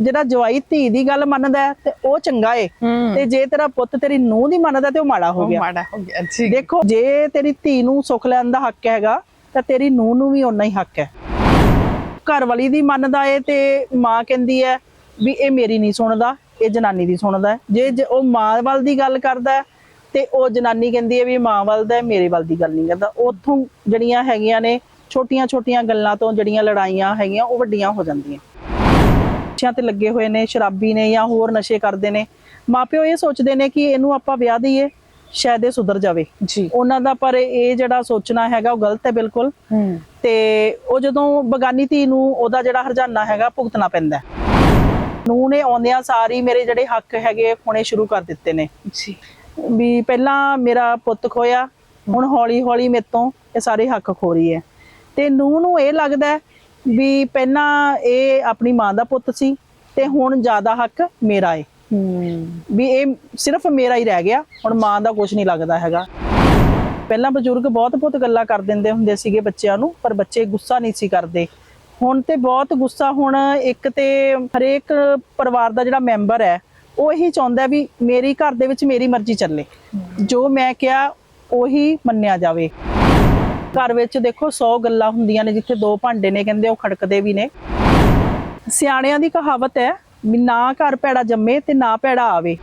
ਜਿਹੜਾ ਜਵਾਈ ਧੀ ਦੀ ਗੱਲ ਮੰਨਦਾ ਹੈ ਤੇ ਉਹ ਚੰਗਾ ਏ। ਤੇ ਜੇ ਤੇਰਾ ਪੁੱਤ ਤੇਰੀ ਨੂੰਹ ਦੀ ਮੰਨਦਾ ਤੇ ਉਹ ਮਾੜਾ ਹੋ ਗਿਆ। ਮਾੜਾ ਹੋ ਗਿਆ ਜੀ ਦੇਖੋ ਜੇ ਤੇਰੀ ਧੀ ਨੂੰ ਸੁੱਖ ਲੈਣ ਦਾ ਹੱਕ ਹੈਗਾ ਤਾਂ ਤੇਰੀ ਨੂੰਹ ਨੂੰ ਵੀ ਓਨਾ ਹੀ ਹੱਕ ਹੈ। ਘਰ ਵਾਲੀ ਦੀ ਮੰਨਦਾ ਏ ਤੇ ਮਾਂ ਕਹਿੰਦੀ ਹੈ ਵੀ ਇਹ ਮੇਰੀ ਨਹੀਂ ਸੁਣਦਾ ਇਹ ਜਨਾਨੀ ਦੀ ਸੁਣਦਾ। ਜੇ ਜ- ਉਹ ਮਾਂ ਵੱਲ ਦੀ ਗੱਲ ਕਰਦਾ ਤੇ ਉਹ ਜਨਾਨੀ ਕਹਿੰਦੀ ਹੈ ਵੀ ਮਾਂ ਵੱਲ ਦਾ ਮੇਰੇ ਵੱਲ ਦੀ ਗੱਲ ਨਹੀਂ ਕਰਦਾ। ਉੱਥੋਂ ਜਿਹੜੀਆਂ ਹੈਗੀਆਂ ਨੇ ਛੋਟੀਆਂ ਛੋਟੀਆਂ ਗੱਲਾਂ ਤੋਂ ਜਿਹੜੀਆਂ ਲੜਾਈਆਂ ਹੈਗੀਆਂ ਉਹ ਵੱਡੀਆਂ ਹੋ ਜਾਂਦੀਆਂ। ਨਸ਼ਿਆਂ ਤੇ ਲੱਗੇ ਹੋਏ ਨੇ ਸ਼ਰਾਬੀ ਨੇ ਜਾਂ ਹੋਰ ਨਸ਼ੇ ਕਰਦੇ ਨੇ। ਮਾਪਿਓ ਇਹ ਸੋਚਦੇ ਨੇ ਕਿ ਇਹਨੂੰ ਆਪਾਂ ਵਿਆਹ ਦਈਏ ਸ਼ਾਇਦ ਇਹ ਸੁਧਰ ਜਾਵੇ। ਜੀ। ਉਹਨਾਂ ਦਾ ਪਰ ਇਹ ਜਿਹੜਾ ਸੋਚਣਾ ਹੈਗਾ ਉਹ ਗਲਤ ਹੈ ਬਿਲਕੁਲ। ਤੇ ਉਹ ਜਦੋਂ ਬਗਾਨੀ ਧੀ ਨੂੰ ਉਹਦਾ ਜਿਹੜਾ ਹਰਜਾਨਾ ਹੈਗਾ ਭੁਗਤਣਾ ਪੈਂਦਾ ਨੂੰ ਨੇ ਆਉਂਦਿਆਂ ਸਾਰੀ ਮੇਰੇ ਜਿਹੜੇ ਹੱਕ ਹੈਗੇ ਖੋਣੇ ਸ਼ੁਰੂ ਕਰ ਦਿੱਤੇ ਨੇ। ਜੀ। ਵੀ ਪਹਿਲਾਂ ਮੇਰਾ ਪੁੱਤ ਖੋਇਆ ਹੁਣ ਹੌਲੀ ਹੌਲੀ ਮੇਰੇ ਤੋਂ ਇਹ ਸਾਰੇ ਹੱਕ ਖੋ ਰਹੀ ਹੈ। ਤੇ ਨੂੰ ਨੂੰ ਇਹ ਲੱਗਦਾ ਵੀ ਪਹਿਲਾਂ ਇਹ ਆਪਣੀ ਮਾਂ ਦਾ ਪੁੱਤ ਸੀ ਤੇ ਹੁਣ ਜ਼ਿਆਦਾ ਹੱਕ ਮੇਰਾ ਹੂੰ। ਵੀ ਇਹ ਸਿਰਫ ਮੇਰਾ ਹੀ ਰਹਿ ਗਿਆ ਹੁਣ ਮਾਂ ਦਾ ਕੁਝ ਨਹੀਂ ਲੱਗਦਾ ਹੈਗਾ। ਪਹਿਲਾਂ ਬਜ਼ੁਰਗ ਬਹੁਤ ਬਹੁਤ ਗੱਲਾਂ ਕਰ ਦਿੰਦੇ ਹੁੰਦੇ ਸੀਗੇ ਬੱਚਿਆਂ ਨੂੰ ਪਰ ਬੱਚੇ ਗੁੱਸਾ ਨਹੀਂ ਸੀ ਕਰਦੇ। ਹੁਣ ਤੇ ਬਹੁਤ ਗੁੱਸਾ ਹੁਣ ਇੱਕ ਤੇ ਹਰੇਕ ਪਰਿਵਾਰ ਦਾ ਜਿਹੜਾ ਮੈਂਬਰ ਹੈ ਉਹ ਇਹੀ ਚਾਹੁੰਦਾ ਵੀ ਮੇਰੀ ਘਰ ਦੇ ਵਿੱਚ ਮੇਰੀ ਮਰਜ਼ੀ ਚੱਲੇ। ਜੋ ਮੈਂ ਕਿਹਾ ਉਹੀ ਮੰਨਿਆ ਜਾਵੇ। ਘਰ ਵਿੱਚ ਦੇਖੋ 100 ਗੱਲਾਂ ਹੁੰਦੀਆਂ ਨੇ, ਜਿੱਥੇ ਦੋ ਭਾਂਡੇ ਨੇ ਕਹਿੰਦੇ, ਉਹ ਖੜਕਦੇ ਵੀ ਨੇ। ਸਿਆਣਿਆਂ ਦੀ ਕਹਾਵਤ ਹੈ, ਵੀ ਨਾ ਘਰ ਭੈੜਾ ਜੰਮੇ ਤੇ ਨਾ ਭੈੜਾ ਆਵੇ।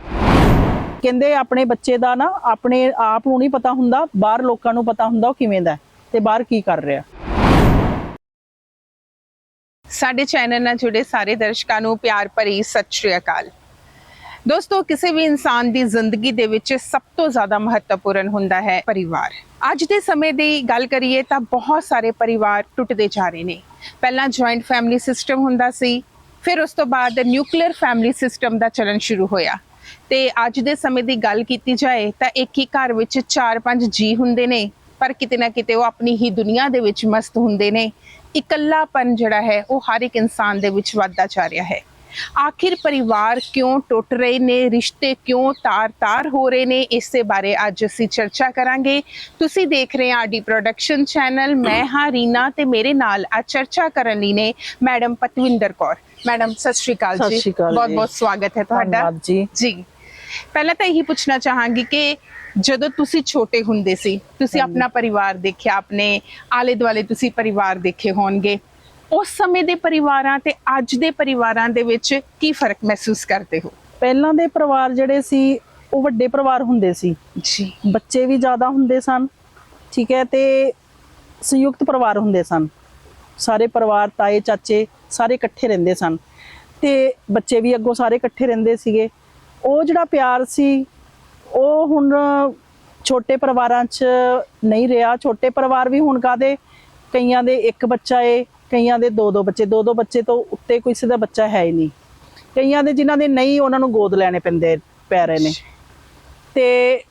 ਕਹਿੰਦੇ ਆਪਣੇ ਬੱਚੇ ਦਾ ਨਾ, ਆਪਣੇ ਆਪ ਨੂੰ ਨਹੀਂ ਪਤਾ ਹੁੰਦਾ, ਬਾਹਰ ਲੋਕਾਂ ਨੂੰ ਪਤਾ ਹੁੰਦਾ ਉਹ ਕਿਵੇਂ ਦਾ ਤੇ ਬਾਹਰ ਕੀ ਕਰ ਰਿਹਾ। ਸਾਡੇ ਚੈਨਲ ਨਾਲ ਜੁੜੇ ਸਾਰੇ ਦਰਸ਼ਕਾਂ ਨੂੰ ਪਿਆਰ ਭਰੀ ਸਤਿ ਸ਼੍ਰੀ ਅਕਾਲ। ਦੋਸਤੋ, ਕਿਸੇ ਵੀ ਇਨਸਾਨ ਦੀ ਜ਼ਿੰਦਗੀ ਦੇ ਵਿੱਚ ਸਭ ਤੋਂ ਜ਼ਿਆਦਾ ਮਹੱਤਵਪੂਰਨ ਹੁੰਦਾ ਹੈ ਪਰਿਵਾਰ। ਅੱਜ ਦੇ ਸਮੇਂ ਦੀ ਗੱਲ ਕਰੀਏ ਤਾਂ ਬਹੁਤ ਸਾਰੇ ਪਰਿਵਾਰ ਟੁੱਟਦੇ ਜਾ ਰਹੇ ਨੇ। ਪਹਿਲਾਂ ਜੁਆਇੰਟ ਫੈਮਿਲੀ ਸਿਸਟਮ ਹੁੰਦਾ ਸੀ, ਫਿਰ ਉਸ ਤੋਂ ਬਾਅਦ ਨਿਊਕਲੀਅਰ ਫੈਮਿਲੀ ਸਿਸਟਮ ਦਾ ਚੱਲਣ ਸ਼ੁਰੂ ਹੋਇਆ। ਤੇ ਅੱਜ ਦੇ ਸਮੇਂ ਦੀ ਗੱਲ ਕੀਤੀ ਜਾਏ ਤਾਂ ਇੱਕ ਹੀ ਘਰ ਵਿੱਚ 4-5 ਜੀ ਹੁੰਦੇ ਨੇ, ਪਰ ਕਿਤੇ ਨਾ ਕਿਤੇ ਉਹ ਆਪਣੀ ਹੀ ਦੁਨੀਆ ਦੇ ਵਿੱਚ ਮਸਤ ਹੁੰਦੇ ਨੇ। ਇਕੱਲਾਪਨ ਜਿਹੜਾ ਹੈ, ਉਹ ਹਰ ਇੱਕ ਇਨਸਾਨ ਦੇ ਵਿੱਚ ਵੱਧਦਾ ਜਾ ਰਿਹਾ ਹੈ। ਆਖਿਰ ਪਰਿਵਾਰ ਕਿਉਂ ਟੁੱਟ ਰਹੇ ਨੇ ਰਿਸ਼ਤੇ ਕਿਉਂ ਤਾਰ-ਤਾਰ ਹੋ ਰਹੇ ਨੇ ਇਸੇ ਬਾਰੇ ਅੱਜ ਅਸੀਂ ਚਰਚਾ ਕਰਾਂਗੇ ਤੁਸੀਂ ਦੇਖ ਰਹੇ ਆ ਆਡੀ ਪ੍ਰੋਡਕਸ਼ਨ ਚੈਨਲ ਮੈਂ ਹਾਂ ਰੀਨਾ ਤੇ ਮੇਰੇ ਨਾਲ ਅੱਜ ਚਰਚਾ ਕਰਨ ਲਈ ਨੇ ਮੈਡਮ ਪਤਵਿੰਦਰ ਕੌਰ ਮੈਡਮ ਸਤਿ ਸ਼੍ਰੀ ਅਕਾਲ ਸਤਿ ਜੀ ਸ਼੍ਰੀ ਅਕਾਲ ਬਹੁਤ ਜੀ। ਬਹੁਤ ਸਵਾਗਤ ਹੈ ਤੁਹਾਡਾ ਧੰਨਵਾਦ ਜੀ ਜੀ ਪਹਿਲਾਂ ਤਾਂ ਇਹੀ ਪੁੱਛਣਾ ਚਾਹਾਂਗੀ ਕਿ ਜਦੋਂ ਤੁਸੀਂ ਛੋਟੇ ਹੁੰਦੇ ਸੀ ਤੁਸੀਂ ਆਪਣਾ ਪਰਿਵਾਰ ਦੇਖਿਆ ਆਪਣੇ ਆਲੇ ਦੁਆਲੇ ਤੁਸੀਂ ਪਰਿਵਾਰ ਦੇਖੇ ਹੋਣਗੇ ਉਸ ਸਮੇਂ ਦੇ ਪਰਿਵਾਰਾਂ ਤੇ ਅੱਜ ਦੇ ਪਰਿਵਾਰਾਂ ਦੇ ਵਿੱਚ ਕੀ ਫ਼ਰਕ ਮਹਿਸੂਸ ਕਰਦੇ ਹੋ? ਪਹਿਲਾਂ ਦੇ ਪਰਿਵਾਰ ਜਿਹੜੇ ਸੀ ਉਹ ਵੱਡੇ ਪਰਿਵਾਰ ਹੁੰਦੇ ਸੀ। ਜੀ। ਬੱਚੇ ਵੀ ਜ਼ਿਆਦਾ ਹੁੰਦੇ ਸਨ ਠੀਕ ਹੈ ਤੇ ਸੰਯੁਕਤ ਪਰਿਵਾਰ ਹੁੰਦੇ ਸਨ। ਸਾਰੇ ਪਰਿਵਾਰ ਤਾਏ ਚਾਚੇ ਸਾਰੇ ਇਕੱਠੇ ਰਹਿੰਦੇ ਸਨ। ਤੇ ਬੱਚੇ ਵੀ ਅੱਗੋਂ ਸਾਰੇ ਇਕੱਠੇ ਰਹਿੰਦੇ ਸੀਗੇ। ਉਹ ਜਿਹੜਾ ਪਿਆਰ ਸੀ ਉਹ ਹੁਣ ਛੋਟੇ ਪਰਿਵਾਰਾਂ 'ਚ ਨਹੀਂ ਰਿਹਾ। ਛੋਟੇ ਪਰਿਵਾਰ ਵੀ ਹੁਣ ਕਾਦੇ ਕਈਆਂ ਦੇ ਇੱਕ ਬੱਚਾ ਏ ਕਈਆਂ ਦੇ ਦੋ ਦੋ ਬੱਚੇ ਦੋ ਦੋ ਬੱਚੇ ਤੋਂ ਉੱਤੇ ਕਿਸੇ ਦਾ ਬੱਚਾ ਹੈ ਹੀ ਨਹੀਂ। ਕਈਆਂ ਦੇ ਜਿਨ੍ਹਾਂ ਦੇ ਨਹੀਂ ਉਹਨਾਂ ਨੂੰ ਗੋਦ ਲੈਣੇ ਪੈਂਦੇ ਪੈ ਰਹੇ ਨੇ। ਤੇ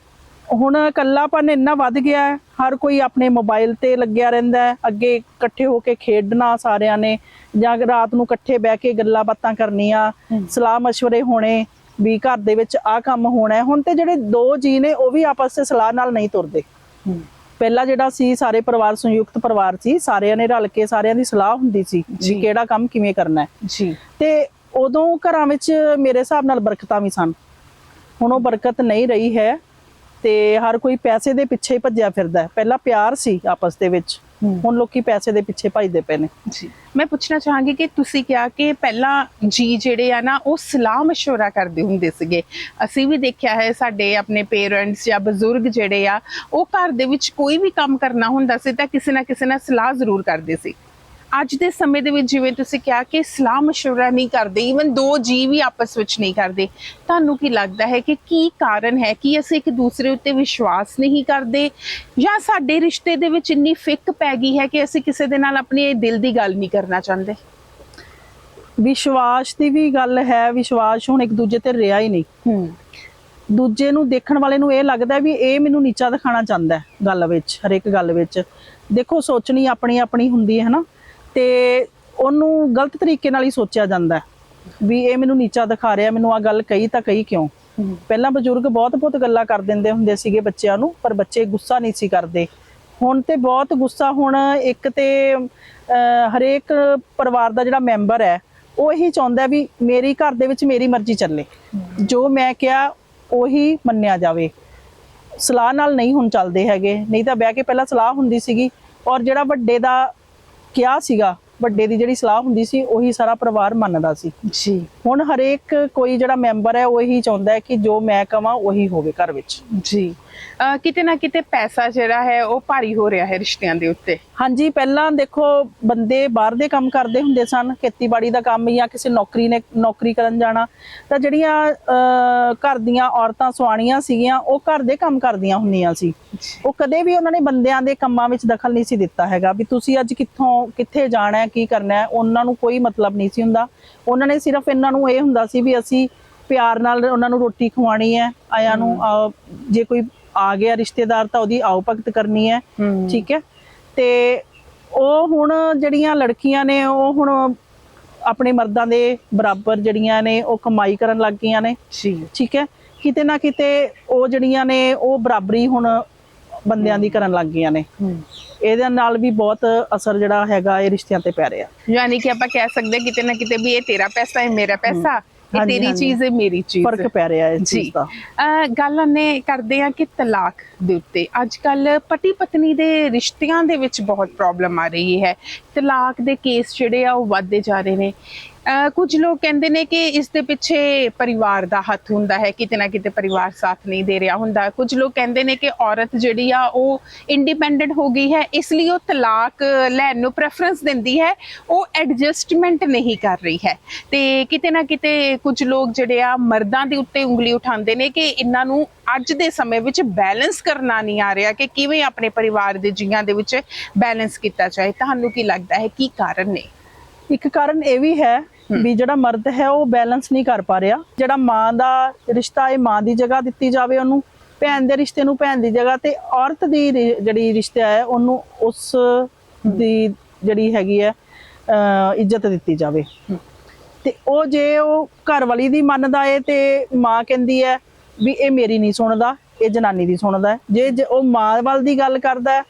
ਹੁਣ ਇਕੱਲਾਪਨ ਇੰਨਾ ਵੱਧ ਗਿਆ ਹੈ ਹਰ ਕੋਈ ਆਪਣੇ ਮੋਬਾਈਲ ਤੇ ਲੱਗਿਆ ਰਹਿੰਦਾ ਹੈ ਅੱਗੇ ਇਕੱਠੇ ਹੋ ਕੇ ਖੇਡਣਾ ਸਾਰਿਆਂ ਨੇ ਜਾਂ ਰਾਤ ਨੂੰ ਇਕੱਠੇ ਬਹਿ ਕੇ ਗੱਲਾਂ ਬਾਤਾਂ ਕਰਨੀਆਂ ਸਲਾਹ مشਵਰੇ ਹੋਣੇ ਵੀ ਘਰ ਦੇ ਵਿੱਚ ਆਹ ਕੰਮ ਹੋਣਾ ਹੈ। ਹੁਣ ਤੇ ਜਿਹੜੇ ਦੋ ਜੀ ਨੇ ਉਹ ਵੀ ਆਪਸ ਵਿੱਚ ਸਲਾਹ ਨਾਲ ਨਹੀਂ ਤੁਰਦੇ। ਪਹਿਲਾਂ ਜਿਹੜਾ ਸੀ ਸਾਰੇ ਪਰਿਵਾਰ ਸੰਯੁਕਤ ਪਰਿਵਾਰ ਸੀ ਸਾਰਿਆਂ ਨੇ ਰਲ ਕੇ ਸਾਰਿਆਂ ਦੀ ਸਲਾਹ ਹੁੰਦੀ ਸੀ। ਵੀ ਕਿਹੜਾ ਕੰਮ ਕਿਵੇਂ ਕਰਨਾ ਹੈ। ਜੀ। ਤੇ ਉਦੋਂ ਘਰਾਂ ਵਿੱਚ ਮੇਰੇ ਹਿਸਾਬ ਨਾਲ ਬਰਕਤਾਂ ਵੀ ਸਨ। ਹੁਣ ਉਹ ਬਰਕਤ ਨਹੀਂ ਰਹੀ ਹੈ। ਤੇ ਹਰ ਕੋਈ ਪੈਸੇ ਦੇ ਪਿੱਛੇ ਹੀ ਭੱਜਿਆ ਫਿਰਦਾ ਹੈ ਪਹਿਲਾਂ ਪਿਆਰ ਸੀ ਆਪਸ ਦੇ ਵਿੱਚ ਹੁਣ ਲੋਕੀ ਪੈਸੇ ਦੇ ਪਿੱਛੇ ਭੱਜਦੇ ਪਏ ਨੇ ਜੀ ਮੈਂ ਪੁੱਛਣਾ ਚਾਹਾਂਗੀ ਕਿ ਤੁਸੀਂ ਕਿਹਾ ਕਿ ਪਹਿਲਾਂ ਜੀ ਜਿਹੜੇ ਆ ਨਾ ਉਹ ਸਲਾਹ مشورہ ਕਰਦੇ ਹੁੰਦੇ ਸੀਗੇ ਅਸੀਂ ਵੀ ਦੇਖਿਆ ਹੈ ਸਾਡੇ ਆਪਣੇ ਪੇਰੈਂਟਸ ਜਾਂ ਬਜ਼ੁਰਗ ਜਿਹੜੇ ਆ ਉਹ ਘਰ ਦੇ ਵਿੱਚ ਕੋਈ ਵੀ ਕੰਮ ਕਰਨਾ ਹੁੰਦਾ ਸੀ ਤਾਂ ਕਿਸੇ ਨਾ ਕਿਸੇ ਨਾਲ ਸਲਾਹ ਜ਼ਰੂਰ ਕਰਦੇ ਸੀ ਅੱਜ ਦੇ ਸਮੇਂ ਦੇ ਵਿੱਚ ਜਿਵੇਂ ਤੁਸੀਂ ਕਿਹਾ ਕਿ ਸਲਾਹ مشورہ ਨਹੀਂ ਕਰਦੇ ਈਵਨ ਦੋ ਜੀ ਵੀ ਆਪਸ ਵਿੱਚ ਨਹੀਂ ਕਰਦੇ ਤੁਹਾਨੂੰ ਕੀ ਲੱਗਦਾ ਹੈ ਕਿ ਕੀ ਕਾਰਨ ਹੈ ਕਿ ਅਸੀਂ ਇੱਕ ਦੂਸਰੇ ਉੱਤੇ ਵਿਸ਼ਵਾਸ ਨਹੀਂ ਕਰਦੇ ਜਾਂ ਸਾਡੇ ਰਿਸ਼ਤੇ ਦੇ ਵਿੱਚ ਇੰਨੀ ਫਿੱਕ ਪੈ ਗਈ ਹੈ ਕਿ ਅਸੀਂ ਕਿਸੇ ਦੇ ਨਾਲ ਆਪਣੀ ਦਿਲ ਦੀ ਗੱਲ ਨਹੀਂ ਕਰਨਾ ਚਾਹੁੰਦੇ ਵਿਸ਼ਵਾਸ ਦੀ ਵੀ ਗੱਲ ਹੈ ਵਿਸ਼ਵਾਸ ਹੁਣ ਇੱਕ ਦੂਜੇ ਤੇ ਰਿਹਾ ਹੀ ਨਹੀਂ ਹੂੰ ਦੂਜੇ ਨੂੰ ਦੇਖਣ ਵਾਲੇ ਨੂੰ ਇਹ ਲੱਗਦਾ ਵੀ ਇਹ ਮੈਨੂੰ ਨੀਚਾ ਦਿਖਾਣਾ ਚਾਹੁੰਦਾ ਹੈ ਗੱਲ ਵਿੱਚ ਹਰੇਕ ਗੱਲ ਵਿੱਚ ਦੇਖੋ ਸੋਚਣੀ ਆਪਣੀ ਆਪਣੀ ਹੁੰਦੀ ਹੈ ਨਾ ਤੇ ਉਹਨੂੰ ਗਲਤ ਤਰੀਕੇ ਨਾਲ ਹੀ ਸੋਚਿਆ ਜਾਂਦਾ ਵੀ ਇਹ ਮੈਨੂੰ ਨੀਚਾ ਦਿਖਾ ਰਿਹਾ ਮੈਨੂੰ ਆ ਗੱਲ ਕਹੀ ਤਾਂ ਕਹੀ ਕਿਉਂ? ਪਹਿਲਾਂ ਬਜ਼ੁਰਗ ਬਹੁਤ ਬਹੁਤ ਗੱਲਾਂ ਕਰ ਦਿੰਦੇ ਹੁੰਦੇ ਸੀਗੇ ਬੱਚਿਆਂ ਨੂੰ ਪਰ ਬੱਚੇ ਗੁੱਸਾ ਨਹੀਂ ਸੀ ਕਰਦੇ। ਹੁਣ ਤੇ ਬਹੁਤ ਗੁੱਸਾ ਹੁਣ ਇੱਕ ਤੇ ਹਰੇਕ ਪਰਿਵਾਰ ਦਾ ਜਿਹੜਾ ਮੈਂਬਰ ਹੈ ਉਹ ਇਹੀ ਚਾਹੁੰਦਾ ਵੀ ਮੇਰੀ ਘਰ ਦੇ ਵਿੱਚ ਮੇਰੀ ਮਰਜ਼ੀ ਚੱਲੇ। ਜੋ ਮੈਂ ਕਿਹਾ ਉਹੀ ਮੰਨਿਆ ਜਾਵੇ। ਸਲਾਹ ਨਾਲ ਨਹੀਂ ਹੁਣ ਚੱਲਦੇ ਹੈਗੇ। ਨਹੀਂ ਤਾਂ ਬਹਿ ਕੇ ਪਹਿਲਾਂ ਸਲਾਹ ਹੁੰਦੀ ਸੀਗੀ ਔਰ ਜਿਹੜਾ ਵੱਡੇ ਦਾ ਕਿਹਾ ਸੀਗਾ ਵੱਡੇ ਦੀ ਜਿਹੜੀ ਸਲਾਹ ਹੁੰਦੀ ਸੀ ਉਹੀ ਸਾਰਾ ਪਰਿਵਾਰ ਮੰਨਦਾ ਸੀ। ਜੀ। ਹੁਣ ਹਰੇਕ ਕੋਈ ਜਿਹੜਾ ਮੈਂਬਰ ਹੈ ਉਹ ਇਹੀ ਚਾਹੁੰਦਾ ਹੈ ਕਿ ਜੋ ਮੈਂ ਕਵਾਂ ਉਹੀ ਹੋਵੇ ਘਰ ਵਿੱਚ। ਜੀ। ਕਿਤੇ ਨਾ ਕਿਤੇ ਪੈਸਾ ਜਿਹੜਾ ਹੈ, ਉਹ ਭਾਰੀ ਹੋ ਰਿਹਾ ਹੈ ਰਿਸ਼ਤਿਆਂ ਦੇ ਉੱਤੇ। ਹਾਂਜੀ, ਪਹਿਲਾਂ ਦੇਖੋ, ਬੰਦੇ ਬਾਹਰ ਦੇ ਕੰਮ ਕਰਦੇ ਹੁੰਦੇ ਸਨ, ਖੇਤੀਬਾੜੀ ਦਾ ਕੰਮ ਜਾਂ ਕਿਸੇ ਨੌਕਰੀ ਨੇ ਨੌਕਰੀ ਕਰਨ ਜਾਣਾ, ਤਾਂ ਜਿਹੜੀਆਂ ਘਰ ਦੀਆਂ ਔਰਤਾਂ ਸੁਆਣੀਆਂ ਸੀਗੀਆਂ, ਉਹ ਘਰ ਦੇ ਕੰਮ ਕਰਦੀਆਂ ਹੁੰਦੀਆਂ ਸੀ। ਉਹ ਕਦੇ ਵੀ ਉਹਨਾਂ ਨੇ ਬੰਦਿਆਂ ਦੇ ਕੰਮਾਂ ਵਿੱਚ ਦਖਲ ਨਹੀਂ ਸੀ ਦਿੱਤਾ ਹੈਗਾ ਵੀ ਤੁਸੀਂ ਅੱਜ ਕਿੱਥੋਂ, ਕਿੱਥੇ ਜਾਣਾ ਹੈ, ਕੀ ਕਰਨਾ ਹੈ, ਉਹਨਾਂ ਨੂੰ ਕੋਈ ਮਤਲਬ ਨਹੀਂ ਸੀ ਹੁੰਦਾ। ਉਹਨਾਂ ਨੇ ਸਿਰਫ ਇਹਨਾਂ ਨੂੰ ਇਹ ਹੁੰਦਾ ਸੀ ਵੀ ਅਸੀਂ ਪਿਆਰ ਨਾਲ ਉਹਨਾਂ ਨੂੰ ਰੋਟੀ ਖਵਾਣੀ ਹੈ, ਆਇਆਂ ਨੂੰ ਜੇ ਕੋਈ ਆ ਗਿਆ ਰਿਸ਼ਤੇਦਾਰ ਤਾਂ ਉਹਦੀ ਆਓ ਭਗਤ ਕਰਨੀ ਹੈ। ਠੀਕ ਹੈ। ਤੇ ਉਹ ਹੁਣ ਜਿਹੜੀਆਂ ਲੜਕੀਆਂ ਨੇ ਉਹ ਹੁਣ ਆਪਣੇ ਮਰਦਾਂ ਦੇ ਬਰਾਬਰ ਜਿਹੜੀਆਂ ਨੇ ਉਹ ਕਮਾਈ ਕਰਨ ਲੱਗ ਗਈਆਂ ਨੇ। ਠੀਕ ਹੈ। ਕਿਤੇ ਨਾ ਕਿਤੇ ਉਹ ਜਿਹੜੀਆਂ ਨੇ ਉਹ ਬਰਾਬਰੀ ਹੁਣ ਬੰਦਿਆਂ ਦੀ ਕਰਨ ਲੱਗ ਗਈਆਂ ਨੇ। ਇਹਦੇ ਨਾਲ ਵੀ ਬਹੁਤ ਅਸਰ ਜਿਹੜਾ ਹੈਗਾ ਇਹ ਰਿਸ਼ਤਿਆਂ ਤੇ ਪੈ ਰਿਹਾ। ਯਾਨੀ ਕਿ ਆਪਾਂ ਕਹਿ ਸਕਦੇ ਕਿਤੇ ਨਾ ਕਿਤੇ ਵੀ ਇਹ ਤੇਰਾ ਪੈਸਾ ਹੈ ਮੇਰਾ ਪੈਸਾ। ਹਾਂਜੀ, ਤੇਰੀ ਹਾਂਜੀ। ਚੀਜ਼ ਹੈ ਮੇਰੀ ਚੀਜ਼ ਫ਼ਰਕ ਪੈ ਰਿਹਾ ਇਸ ਜੀ। ਚੀਜ਼ ਦਾ। ਅਹ ਗੱਲ ਨੇ ਕਰਦੇ ਆ ਕਿ ਤਲਾਕ ਦੇ ਉੱਤੇ। ਅੱਜ ਕੱਲ ਪਤੀ ਪਤਨੀ ਦੇ ਰਿਸ਼ਤਿਆਂ ਦੇ ਵਿੱਚ ਬਹੁਤ ਪ੍ਰੋਬਲਮ ਆ ਰਹੀ ਹੈ। ਤਲਾਕ ਦੇ ਕੇਸ ਜਿਹੜੇ ਆ ਉਹ ਵੱਧਦੇ ਜਾ ਰਹੇ ਨੇ। ਕੁਝ ਲੋਕ ਕਹਿੰਦੇ ਨੇ ਕਿ ਇਸ ਦੇ ਪਿੱਛੇ ਪਰਿਵਾਰ ਦਾ ਹੱਥ ਹੁੰਦਾ ਹੈ, ਕਿਤੇ ਨਾ ਕਿਤੇ ਪਰਿਵਾਰ ਸਾਥ ਨਹੀਂ ਦੇ ਰਿਹਾ ਹੁੰਦਾ। ਕੁਝ ਲੋਕ ਕਹਿੰਦੇ ਨੇ ਕਿ ਔਰਤ ਜਿਹੜੀ ਆ, ਉਹ ਇੰਡੀਪੈਂਡੈਂਟ ਹੋ ਗਈ ਹੈ, ਇਸ ਲਈ ਉਹ ਤਲਾਕ ਲੈਣ ਨੂੰ ਪ੍ਰੈਫਰੈਂਸ ਦਿੰਦੀ ਹੈ, ਉਹ ਐਡਜਸਟਮੈਂਟ ਨਹੀਂ ਕਰ ਰਹੀ ਹੈ। ਤੇ ਕਿਤੇ ਨਾ ਕਿਤੇ ਕੁਝ ਲੋਕ ਜਿਹੜੇ ਆ, ਮਰਦਾਂ ਦੇ ਉੱਤੇ ਉਂਗਲੀ ਉਠਾਉਂਦੇ ਨੇ ਕਿ ਇਹਨਾਂ ਨੂੰ ਅੱਜ ਦੇ ਸਮੇਂ ਵਿੱਚ ਬੈਲੈਂਸ ਕਰਨਾ ਨਹੀਂ ਆ ਰਿਹਾ ਕਿ ਕਿਵੇਂ ਆਪਣੇ ਪਰਿਵਾਰ ਦੇ ਜੀਆਂ ਦੇ ਵਿੱਚ ਬੈਲੈਂਸ ਕੀਤਾ ਜਾਏ। ਤੁਹਾਨੂੰ ਕੀ ਲੱਗਦਾ ਹੈ, ਕੀ ਕਾਰਨ ਨੇ? ਇੱਕ ਕਾਰਨ ਇਹ ਵੀ ਹੈ ਵੀ ਜਿਹੜਾ ਮਰਦ ਹੈ ਉਹ ਬੈਲੈਂਸ ਨਹੀਂ ਕਰ ਪਾ ਰਿਹਾ। ਜਿਹੜਾ ਮਾਂ ਦਾ ਰਿਸ਼ਤਾ ਹੈ ਮਾਂ ਦੀ ਜਗ੍ਹਾ ਦਿੱਤੀ ਜਾਵੇ ਉਹਨੂੰ ਭੈਣ ਦੇ ਰਿਸ਼ਤੇ ਨੂੰ ਭੈਣ ਦੀ ਜਗ੍ਹਾ ਤੇ ਔਰਤ ਦੀ ਜਿਹੜੀ ਰਿਸ਼ਤਾ ਹੈ ਉਹਨੂੰ ਉਸ ਦੀ ਜਿਹੜੀ ਹੈਗੀ ਹੈ ਇੱਜ਼ਤ ਦਿੱਤੀ ਜਾਵੇ। ਤੇ ਉਹ ਜੇ ਉਹ ਘਰ ਵਾਲੀ ਦੀ ਮੰਨਦਾ ਏ ਤੇ ਮਾਂ ਕਹਿੰਦੀ ਹੈ ਵੀ ਇਹ ਮੇਰੀ ਨਹੀਂ ਸੁਣਦਾ ਇਹ ਜਨਾਨੀ ਦੀ ਸੁਣਦਾ। ਜੇ ਜੇ ਉਹ ਮਾਂ ਵੱਲ ਦੀ ਗੱਲ ਕਰਦਾ ਹੈ,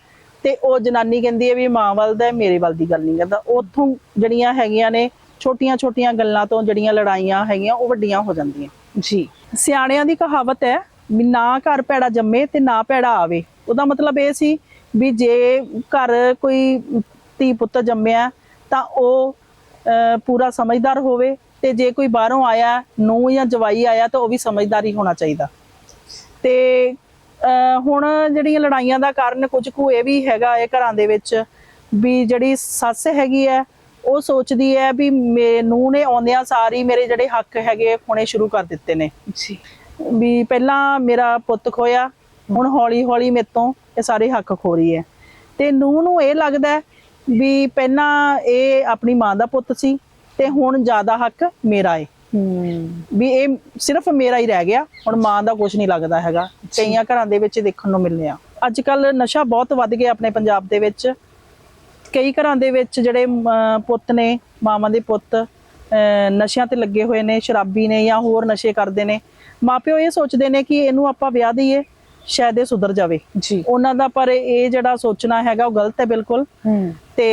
ਤੇ ਉਹ ਜਨਾਨੀ ਕਹਿੰਦੀ ਹੈ ਵੀ ਮਾਂ ਵੱਲ ਦਾ ਮੇਰੇ ਵੱਲ ਦੀ ਗੱਲ ਨਹੀਂ ਕਰਦਾ। ਉੱਥੋਂ ਜਿਹੜੀਆਂ ਹੈਗੀਆਂ ਨੇ ਛੋਟੀਆਂ ਛੋਟੀਆਂ ਗੱਲਾਂ ਤੋਂ ਜਿਹੜੀਆਂ ਲੜਾਈਆਂ ਹੈਗੀਆਂ ਉਹ ਵੱਡੀਆਂ ਹੋ ਜਾਂਦੀਆਂ। ਜੀ। ਸਿਆਣਿਆਂ ਦੀ ਕਹਾਵਤ ਹੈ ਵੀ ਨਾ ਘਰ ਭੈੜਾ ਜੰਮੇ ਤੇ ਨਾ ਭੈੜਾ ਆਵੇ। ਉਹਦਾ ਮਤਲਬ ਇਹ ਸੀ ਵੀ ਜੇ ਘਰ ਕੋਈ ਧੀ ਪੁੱਤ ਜੰਮਿਆ ਤਾਂ ਉਹ ਅਹ, ਪੂਰਾ ਸਮਝਦਾਰ ਹੋਵੇ ਤੇ ਜੇ ਕੋਈ ਬਾਹਰੋਂ ਆਇਆ ਨੂੰ ਜਾਂ ਜਵਾਈ ਆਇਆ ਤਾਂ ਉਹ ਵੀ ਸਮਝਦਾਰ ਹੀ ਹੋਣਾ ਚਾਹੀਦਾ। ਤੇ ਹੁਣ ਜਿਹੜੀਆਂ ਲੜਾਈਆਂ ਦਾ ਕਾਰਨ ਕੁਝ ਕੁ ਇਹ ਵੀ ਹੈਗਾ ਇਹ ਘਰਾਂ ਦੇ ਵਿੱਚ ਵੀ ਜਿਹੜੀ ਸੱਸ ਹੈਗੀ ਹੈ ਉਹ ਸੋਚਦੀ ਹੈ ਵੀ ਮੈਨੂੰ ਨੇ ਆਉਂਦਿਆਂ ਸਾਰੀ ਮੇਰੇ ਜਿਹੜੇ ਹੱਕ ਹੈਗੇ ਹੋਣੇ ਸ਼ੁਰੂ ਕਰ ਦਿੱਤੇ ਨੇ। ਜੀ। ਵੀ ਪਹਿਲਾਂ ਮੇਰਾ ਪੁੱਤ ਖੋਇਆ ਹੁਣ ਹੌਲੀ ਹੌਲੀ ਮੇਰੇ ਤੋਂ ਇਹ ਸਾਰੇ ਹੱਕ ਖੋ ਰਹੀ ਹੈ। ਤੇ ਨੂੰਹ ਨੂੰ ਇਹ ਲੱਗਦਾ ਹੈ ਵੀ ਪਹਿਲਾਂ ਇਹ ਆਪਣੀ ਮਾਂ ਦਾ ਪੁੱਤ ਸੀ ਤੇ ਹੁਣ ਜ਼ਿਆਦਾ ਹੱਕ ਮੇਰਾ ਏ। ਵੀ ਇਹ ਸਿਰਫ ਮੇਰਾ ਹੀ ਰਹਿ ਗਿਆ ਹੁਣ ਮਾਂ ਦਾ ਕੁਝ ਨਹੀਂ ਲੱਗਦਾ ਹੈਗਾ। ਕਈਆਂ ਘਰਾਂ ਦੇ ਵਿੱਚ ਦੇਖਣ ਨੂੰ ਮਿਲਨੇ ਆ। ਅੱਜ ਕੱਲ ਨਸ਼ਾ ਬਹੁਤ ਵੱਧ ਗਿਆ ਆਪਣੇ ਪੰਜਾਬ ਦੇ ਵਿੱਚ। ਕਈ ਘਰਾਂ ਦੇ ਵਿੱਚ ਜਿਹੜੇ ਪੁੱਤ ਨੇ ਮਾਵਾਂ ਦੇ ਪੁੱਤ ਨਸ਼ਿਆਂ ਤੇ ਲੱਗੇ ਹੋਏ ਨੇ ਸ਼ਰਾਬੀ ਨੇ ਜਾਂ ਹੋਰ ਨਸ਼ੇ ਕਰਦੇ ਨੇ। ਮਾਪਿਓ ਇਹ ਸੋਚਦੇ ਨੇ ਕਿ ਇਹਨੂੰ ਆਪਾਂ ਵਿਆਹ ਦਈਏ ਸ਼ਾਇਦ ਇਹ ਸੁਧਰ ਜਾਵੇ। ਜੀ। ਉਹਨਾਂ ਦਾ ਪਰ ਇਹ ਜਿਹੜਾ ਸੋਚਣਾ ਹੈਗਾ ਉਹ ਗਲਤ ਹੈ ਬਿਲਕੁਲ। ਤੇ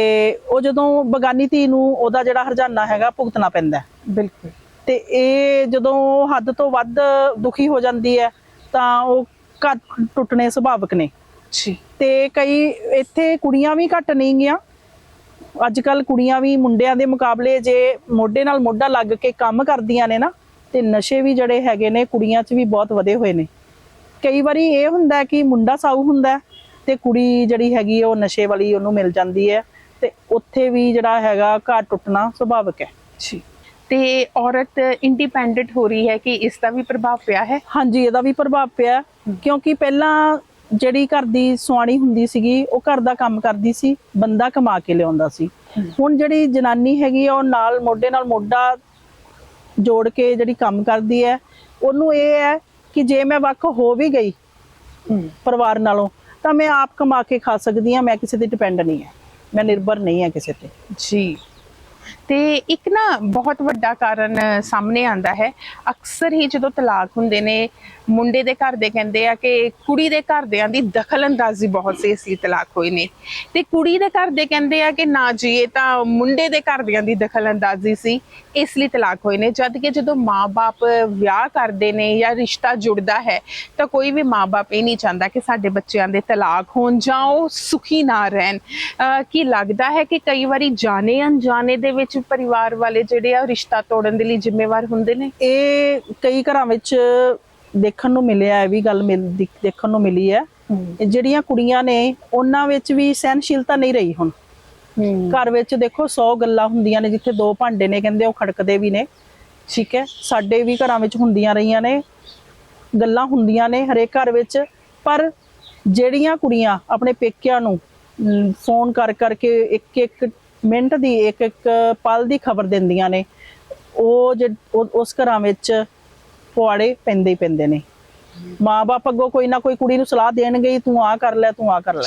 ਉਹ ਜਦੋਂ ਬਗਾਨੀ ਧੀ ਨੂੰ ਉਹਦਾ ਜਿਹੜਾ ਹਰਜਾਨਾ ਹੈਗਾ ਭੁਗਤਣਾ ਪੈਂਦਾ ਬਿਲਕੁਲ। ਤੇ ਇਹ ਜਦੋਂ ਉਹ ਹੱਦ ਤੋਂ ਵੱਧ ਦੁਖੀ ਹੋ ਜਾਂਦੀ ਹੈ ਤਾਂ ਉਹ ਘਰ ਟੁੱਟਣੇ ਸੁਭਾਵਿਕ ਨੇ। ਜੀ। ਤੇ ਕਈ ਇੱਥੇ ਕੁੜੀਆਂ ਵੀ ਘੱਟ ਨਹੀਂ ਗੀਆਂ ਅੱਜ ਕੱਲ ਕੁੜੀਆਂ ਵੀ ਮੁੰਡਿਆਂ ਦੇ ਮੁਕਾਬਲੇ ਜੇ ਮੋਢੇ ਨਾਲ ਮੋਢਾ ਲੱਗ ਕੇ ਕੰਮ ਕਰਦੀਆਂ ਨੇ ਨਾ ਤੇ ਨਸ਼ੇ ਵੀ ਜਿਹੜੇ ਹੈਗੇ ਨੇ ਕੁੜੀਆਂ 'ਚ ਵੀ ਬਹੁਤ ਵਧੇ ਹੋਏ ਨੇ। ਕਈ ਵਾਰੀ ਇਹ ਹੁੰਦਾ ਕਿ ਮੁੰਡਾ ਸਾਊ ਹੁੰਦਾ ਤੇ ਕੁੜੀ ਜਿਹੜੀ ਹੈਗੀ ਉਹ ਨਸ਼ੇ ਵਾਲੀ ਉਹਨੂੰ ਮਿਲ ਜਾਂਦੀ ਹੈ ਤੇ ਉੱਥੇ ਵੀ ਜਿਹੜਾ ਹੈਗਾ ਘਰ ਟੁੱਟਣਾ ਸੁਭਾਵਿਕ ਹੈ। ਜੀ। ਤੇ ਔਰਤ ਇੰਡੀਪੈਂਡੈਂਟ ਹੋ ਰਹੀ ਹੈ ਕਿ ਇਸ ਦਾ ਵੀ ਪ੍ਰਭਾਵ ਪਿਆ ਹੈ? ਹਾਂਜੀ ਇਹਦਾ ਵੀ ਪ੍ਰਭਾਵ ਪਿਆ ਕਿਉਂਕਿ ਪਹਿਲਾਂ ਜਿਹੜੀ ਘਰ ਦੀ ਸੁਆਣੀ ਹੁੰਦੀ ਸੀਗੀ ਉਹ ਘਰ ਦਾ ਕੰਮ ਕਰਦੀ ਸੀ ਬੰਦਾ ਕਮਾ ਕੇ ਲਿਆਉਂਦਾ ਸੀ। ਹੁਣ ਜਿਹੜੀ ਜਨਾਨੀ ਹੈਗੀ ਆ ਉਹ ਨਾਲ ਮੋਢੇ ਨਾਲ ਮੋਢਾ ਜੋੜ ਕੇ ਜਿਹੜੀ ਕੰਮ ਕਰਦੀ ਹੈ ਉਹਨੂੰ ਇਹ ਹੈ ਕਿ ਜੇ ਮੈਂ ਵੱਖ ਹੋ ਵੀ ਗਈ ਪਰਿਵਾਰ ਨਾਲੋਂ ਤਾਂ ਮੈਂ ਆਪ ਕਮਾ ਕੇ ਖਾ ਸਕਦੀ ਹਾਂ ਮੈਂ ਕਿਸੇ ਤੇ ਡਿਪੈਂਡ ਨਹੀਂ ਹੈ। ਮੈਂ ਨਿਰਭਰ ਨਹੀਂ ਹਾਂ ਕਿਸੇ ਤੇ। ਜੀ। ਤੇ ਇੱਕ ਨਾ ਬਹੁਤ ਵੱਡਾ ਕਾਰਨ ਸਾਹਮਣੇ ਆਂਦਾ ਹੈ। ਅਕਸਰ ਹੀ ਜਦੋਂ ਤਲਾਕ ਹੁੰਦੇ ਨੇ, ਮੁੰਡੇ ਦੇ ਘਰ ਦੇ ਕਹਿੰਦੇ ਆ ਕਿ ਕੁੜੀ ਦੇ ਘਰਦਿਆਂ ਦੀ ਦਖਲਅੰਦਾਜ਼ੀ ਬਹੁਤ ਸੀ ਇਸ ਲਈ ਤਲਾਕ ਹੋਏ ਨੇ। ਤੇ ਕੁੜੀ ਦੇ ਘਰ ਦੇ ਕਹਿੰਦੇ ਆ ਕਿ ਨਾ ਜੀ, ਇਹ ਤਾਂ ਮੁੰਡੇ ਦੇ ਘਰਦਿਆਂ ਦੀ ਦਖਲਅੰਦਾਜ਼ੀ ਸੀ, ਇਸ ਲਈ ਤਲਾਕ ਹੋਏ ਨੇ। ਜਦ ਕਿ ਜਦੋਂ ਮਾਪੇ ਵਿਆਹ ਕਰਦੇ ਨੇ ਜਾਂ ਰਿਸ਼ਤਾ ਜੁੜਦਾ ਹੈ, ਤਾਂ ਕੋਈ ਵੀ ਮਾਪੇ ਇਹ ਨਹੀਂ ਚਾਹੁੰਦਾ ਕਿ ਸਾਡੇ ਬੱਚਿਆਂ ਦੇ ਤਲਾਕ ਹੋਣ ਜਾਂ ਉਹ ਸੁਖੀ ਨਾ ਰਹਿਣ। ਅਹ ਕੀ ਲੱਗਦਾ ਹੈ ਕਿ ਕਈ ਵਾਰੀ ਜਾਣੇ ਅਣਜਾਣੇ ਦੇ ਵਿੱਚ ਪਰਿਵਾਰ ਵਾਲੇ ਜਿਹੜੇ ਆ ਰਿਸ਼ਤਾ ਤੋੜਨ ਦੇ ਲਈ ਜ਼ਿੰਮੇਵਾਰ ਹੁੰਦੇ ਨੇ? ਇਹ ਕਈ ਘਰਾਂ ਵਿੱਚ ਦੇਖਣ ਨੂੰ ਮਿਲਿਆ ਇਹ ਵੀ ਗੱਲ ਦੇਖਣ ਨੂੰ ਮਿਲੀ ਹੈ। ਜਿਹੜੀਆਂ ਕੁੜੀਆਂ ਨੇ ਉਹਨਾਂ ਵਿੱਚ ਵੀ ਸਹਿਨਸ਼ੀਲਤਾ ਨਹੀਂ ਰਹੀ ਹੁਣ। ਘਰ ਵਿੱਚ ਦੇਖੋ 100 ਗੱਲਾਂ ਹੁੰਦੀਆਂ ਨੇ ਜਿੱਥੇ ਦੋ ਭਾਂਡੇ ਨੇ ਕਹਿੰਦੇ ਉਹ ਖੜਕਦੇ ਵੀ ਨੇ। ਠੀਕ ਹੈ? ਸਾਡੇ ਵੀ ਘਰਾਂ ਵਿੱਚ ਹੁੰਦੀਆਂ ਰਹੀਆਂ ਨੇ ਗੱਲਾਂ ਹੁੰਦੀਆਂ ਨੇ ਹਰੇਕ ਘਰ ਵਿੱਚ। ਪਰ ਜਿਹੜੀਆਂ ਕੁੜੀਆਂ ਆਪਣੇ ਪੇਕਿਆਂ ਨੂੰ ਫੋਨ ਕਰ ਕਰਕੇ ਇੱਕ ਇੱਕ ਮਿੰਟ ਦੀ ਇੱਕ ਇੱਕ ਪਲ ਦੀ ਖਬਰ ਦਿੰਦੀਆਂ ਨੇ। ਉਹ ਜੇ ਉਸ ਘਰਾਂ ਵਿੱਚ ਪੁਆੜੇ ਪੈਂਦੇ ਹੀ ਪੈਂਦੇ ਨੇ। ਮਾਂ-ਬਾਪ ਅੱਗੋਂ ਕੋਈ ਨਾ ਕੋਈ ਕੁੜੀ ਨੂੰ ਸਲਾਹ ਦੇਣਗੇ ਤੂੰ ਆ ਕਰ ਲੈ ਤੂੰ ਆ ਕਰ ਲੈ।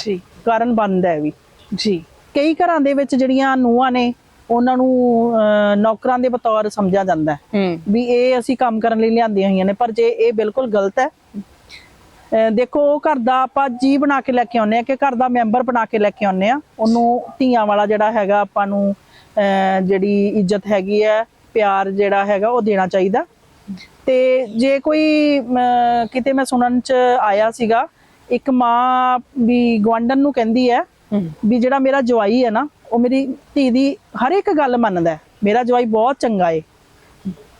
ਕਾਰਨ ਬਣਦਾ ਹੈ ਵੀ। ਜੀ। ਕਈ ਘਰਾਂ ਦੇ ਵਿੱਚ ਜਿਹੜੀਆਂ ਨੂੰਹਾਂ ਨੇ ਉਹਨਾਂ ਨੂੰ ਨੌਕਰਾਂ ਦੇ ਬਤੌਰ ਸਮਝਿਆ ਜਾਂਦਾ ਹੈ। ਵੀ ਇਹ ਅਸੀਂ ਕੰਮ ਕਰਨ ਲਈ ਲਿਆਂਦੀਆਂ ਹੋਈਆਂ ਨੇ ਪਰ ਜੇ ਇਹ ਬਿਲਕੁਲ ਗਲਤ ਹੈ ਦੇਖੋ ਉਹ ਘਰ ਦਾ ਆਪਾਂ ਜੀ ਬਣਾ ਕੇ ਲੈ ਕੇ ਆਉਂਦੇ ਆ ਕਿ ਘਰ ਦਾ ਮੈਂਬਰ ਬਣਾ ਕੇ ਲੈ ਕੇ ਆਉਂਦੇ ਆ ਉਹਨੂੰ ਧੀਆਂ ਵਾਲਾ ਜਿਹੜਾ ਹੈਗਾ ਆਪਾਂ ਨੂੰ ਜਿਹੜੀ ਇੱਜ਼ਤ ਹੈਗੀ ਹੈ ਪਿਆਰ ਜਿਹੜਾ ਹੈਗਾ ਉਹ ਦੇਣਾ ਚਾਹੀਦਾ। ਤੇ ਜੇ ਕੋਈ ਕਿਤੇ ਮੈਂ ਸੁਣਨ ਚ ਆਇਆ ਸੀਗਾ ਇੱਕ ਮਾਂ ਵੀ ਗਵਾਂਡਨ ਨੂੰ ਕਹਿੰਦੀ ਹੈ ਹੂੰ। ਵੀ ਜਿਹੜਾ ਮੇਰਾ ਜਵਾਈ ਹੈ ਨਾ ਉਹ ਮੇਰੀ ਧੀ ਦੀ ਹਰ ਇੱਕ ਗੱਲ ਮੰਨਦਾ ਹੈ। ਮੇਰਾ ਜਵਾਈ ਬਹੁਤ ਚੰਗਾ ਏ।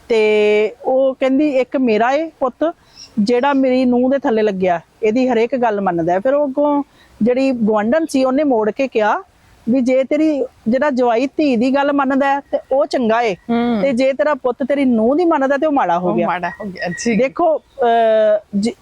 ਤੇ ਉਹ ਕਹਿੰਦੀ ਇੱਕ ਮੇਰਾ ਏ ਪੁੱਤ ਜਿਹੜਾ ਮੇਰੀ ਨੂੰਹ ਦੇ ਥੱਲੇ ਲੱਗਿਆ ਇਹਦੀ ਹਰੇਕ ਗੱਲ ਮੰਨਦਾ ਫਿਰ ਉਹ ਅੱਗੋਂ ਜਿਹੜੀ ਗਵੰਡਨ ਸੀ ਉਹਨੇ ਮੋੜ ਕੇ ਕਿਹਾ ਵੀ ਜੇ ਤੇਰੀ ਜਿਹੜਾ ਜਵਾਈ ਧੀ ਦੀ ਗੱਲ ਮੰਨਦਾ ਤੇ ਉਹ ਚੰਗਾ ਏ। ਤੇ ਜੇ ਤੇਰਾ ਪੁੱਤ ਤੇਰੀ ਨੂੰਹ ਦੀ ਮੰਨਦਾ ਤੇ ਉਹ ਮਾੜਾ ਹੋ ਗਿਆ। ਮਾੜਾ ਹੋ ਗਿਆ ਦੇਖੋ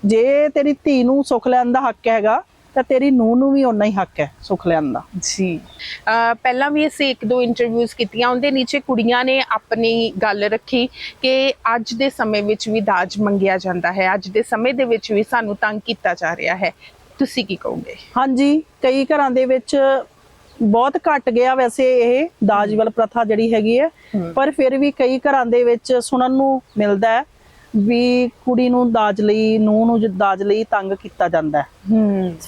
ਜੇ ਤੇਰੀ ਧੀ ਨੂੰ ਸੁੱਖ ਲੈਣ ਦਾ ਹੱਕ ਹੈਗਾ ਤਾਂ ਤੇਰੀ ਨੂੰਹ ਨੂੰ ਵੀ ਓਨਾ ਹੀ ਹੱਕ ਹੈ ਸੁੱਖ ਲੈਣ ਦਾ। ਜੀ। ਅਹ ਪਹਿਲਾਂ ਵੀ ਅਸੀਂ ਇੱਕ ਦੋ ਇੰਟਰਵਿਊਜ਼ ਕੀਤੀਆਂ ਉਹਦੇ ਨੀਚੇ ਕੁੜੀਆਂ ਨੇ ਆਪਣੀ ਗੱਲ ਰੱਖੀ ਕਿ ਅੱਜ ਦੇ ਸਮੇਂ ਵਿੱਚ ਵੀ ਦਾਜ ਮੰਗਿਆ ਜਾਂਦਾ ਹੈ। ਅੱਜ ਦੇ ਸਮੇਂ ਦੇ ਵਿੱਚ ਵੀ ਸਾਨੂੰ ਤੰਗ ਕੀਤਾ ਜਾ ਰਿਹਾ ਹੈ। ਤੁਸੀਂ ਕੀ ਕਹੋਗੇ? ਹਾਂਜੀ ਕਈ ਘਰਾਂ ਦੇ ਵਿੱਚ ਬਹੁਤ ਘਟ ਗਿਆ ਵੈਸੇ ਇਹ ਦਾਜ ਵਾਲ ਪ੍ਰਥਾ ਜਿਹੜੀ ਹੈਗੀ ਹੈ। ਪਰ ਫਿਰ ਵੀ ਕਈ ਘਰਾਂ ਦੇ ਵਿੱਚ ਸੁਣਨ ਨੂੰ ਮਿਲਦਾ ਹੈ ਵੀ ਕੁੜੀ ਨੂੰ ਦਾਜ ਲਈ ਨੂੰ ਜ- ਦਾਜ ਲਈ ਤੰਗ ਕੀਤਾ ਜਾਂਦਾ ਹੈ।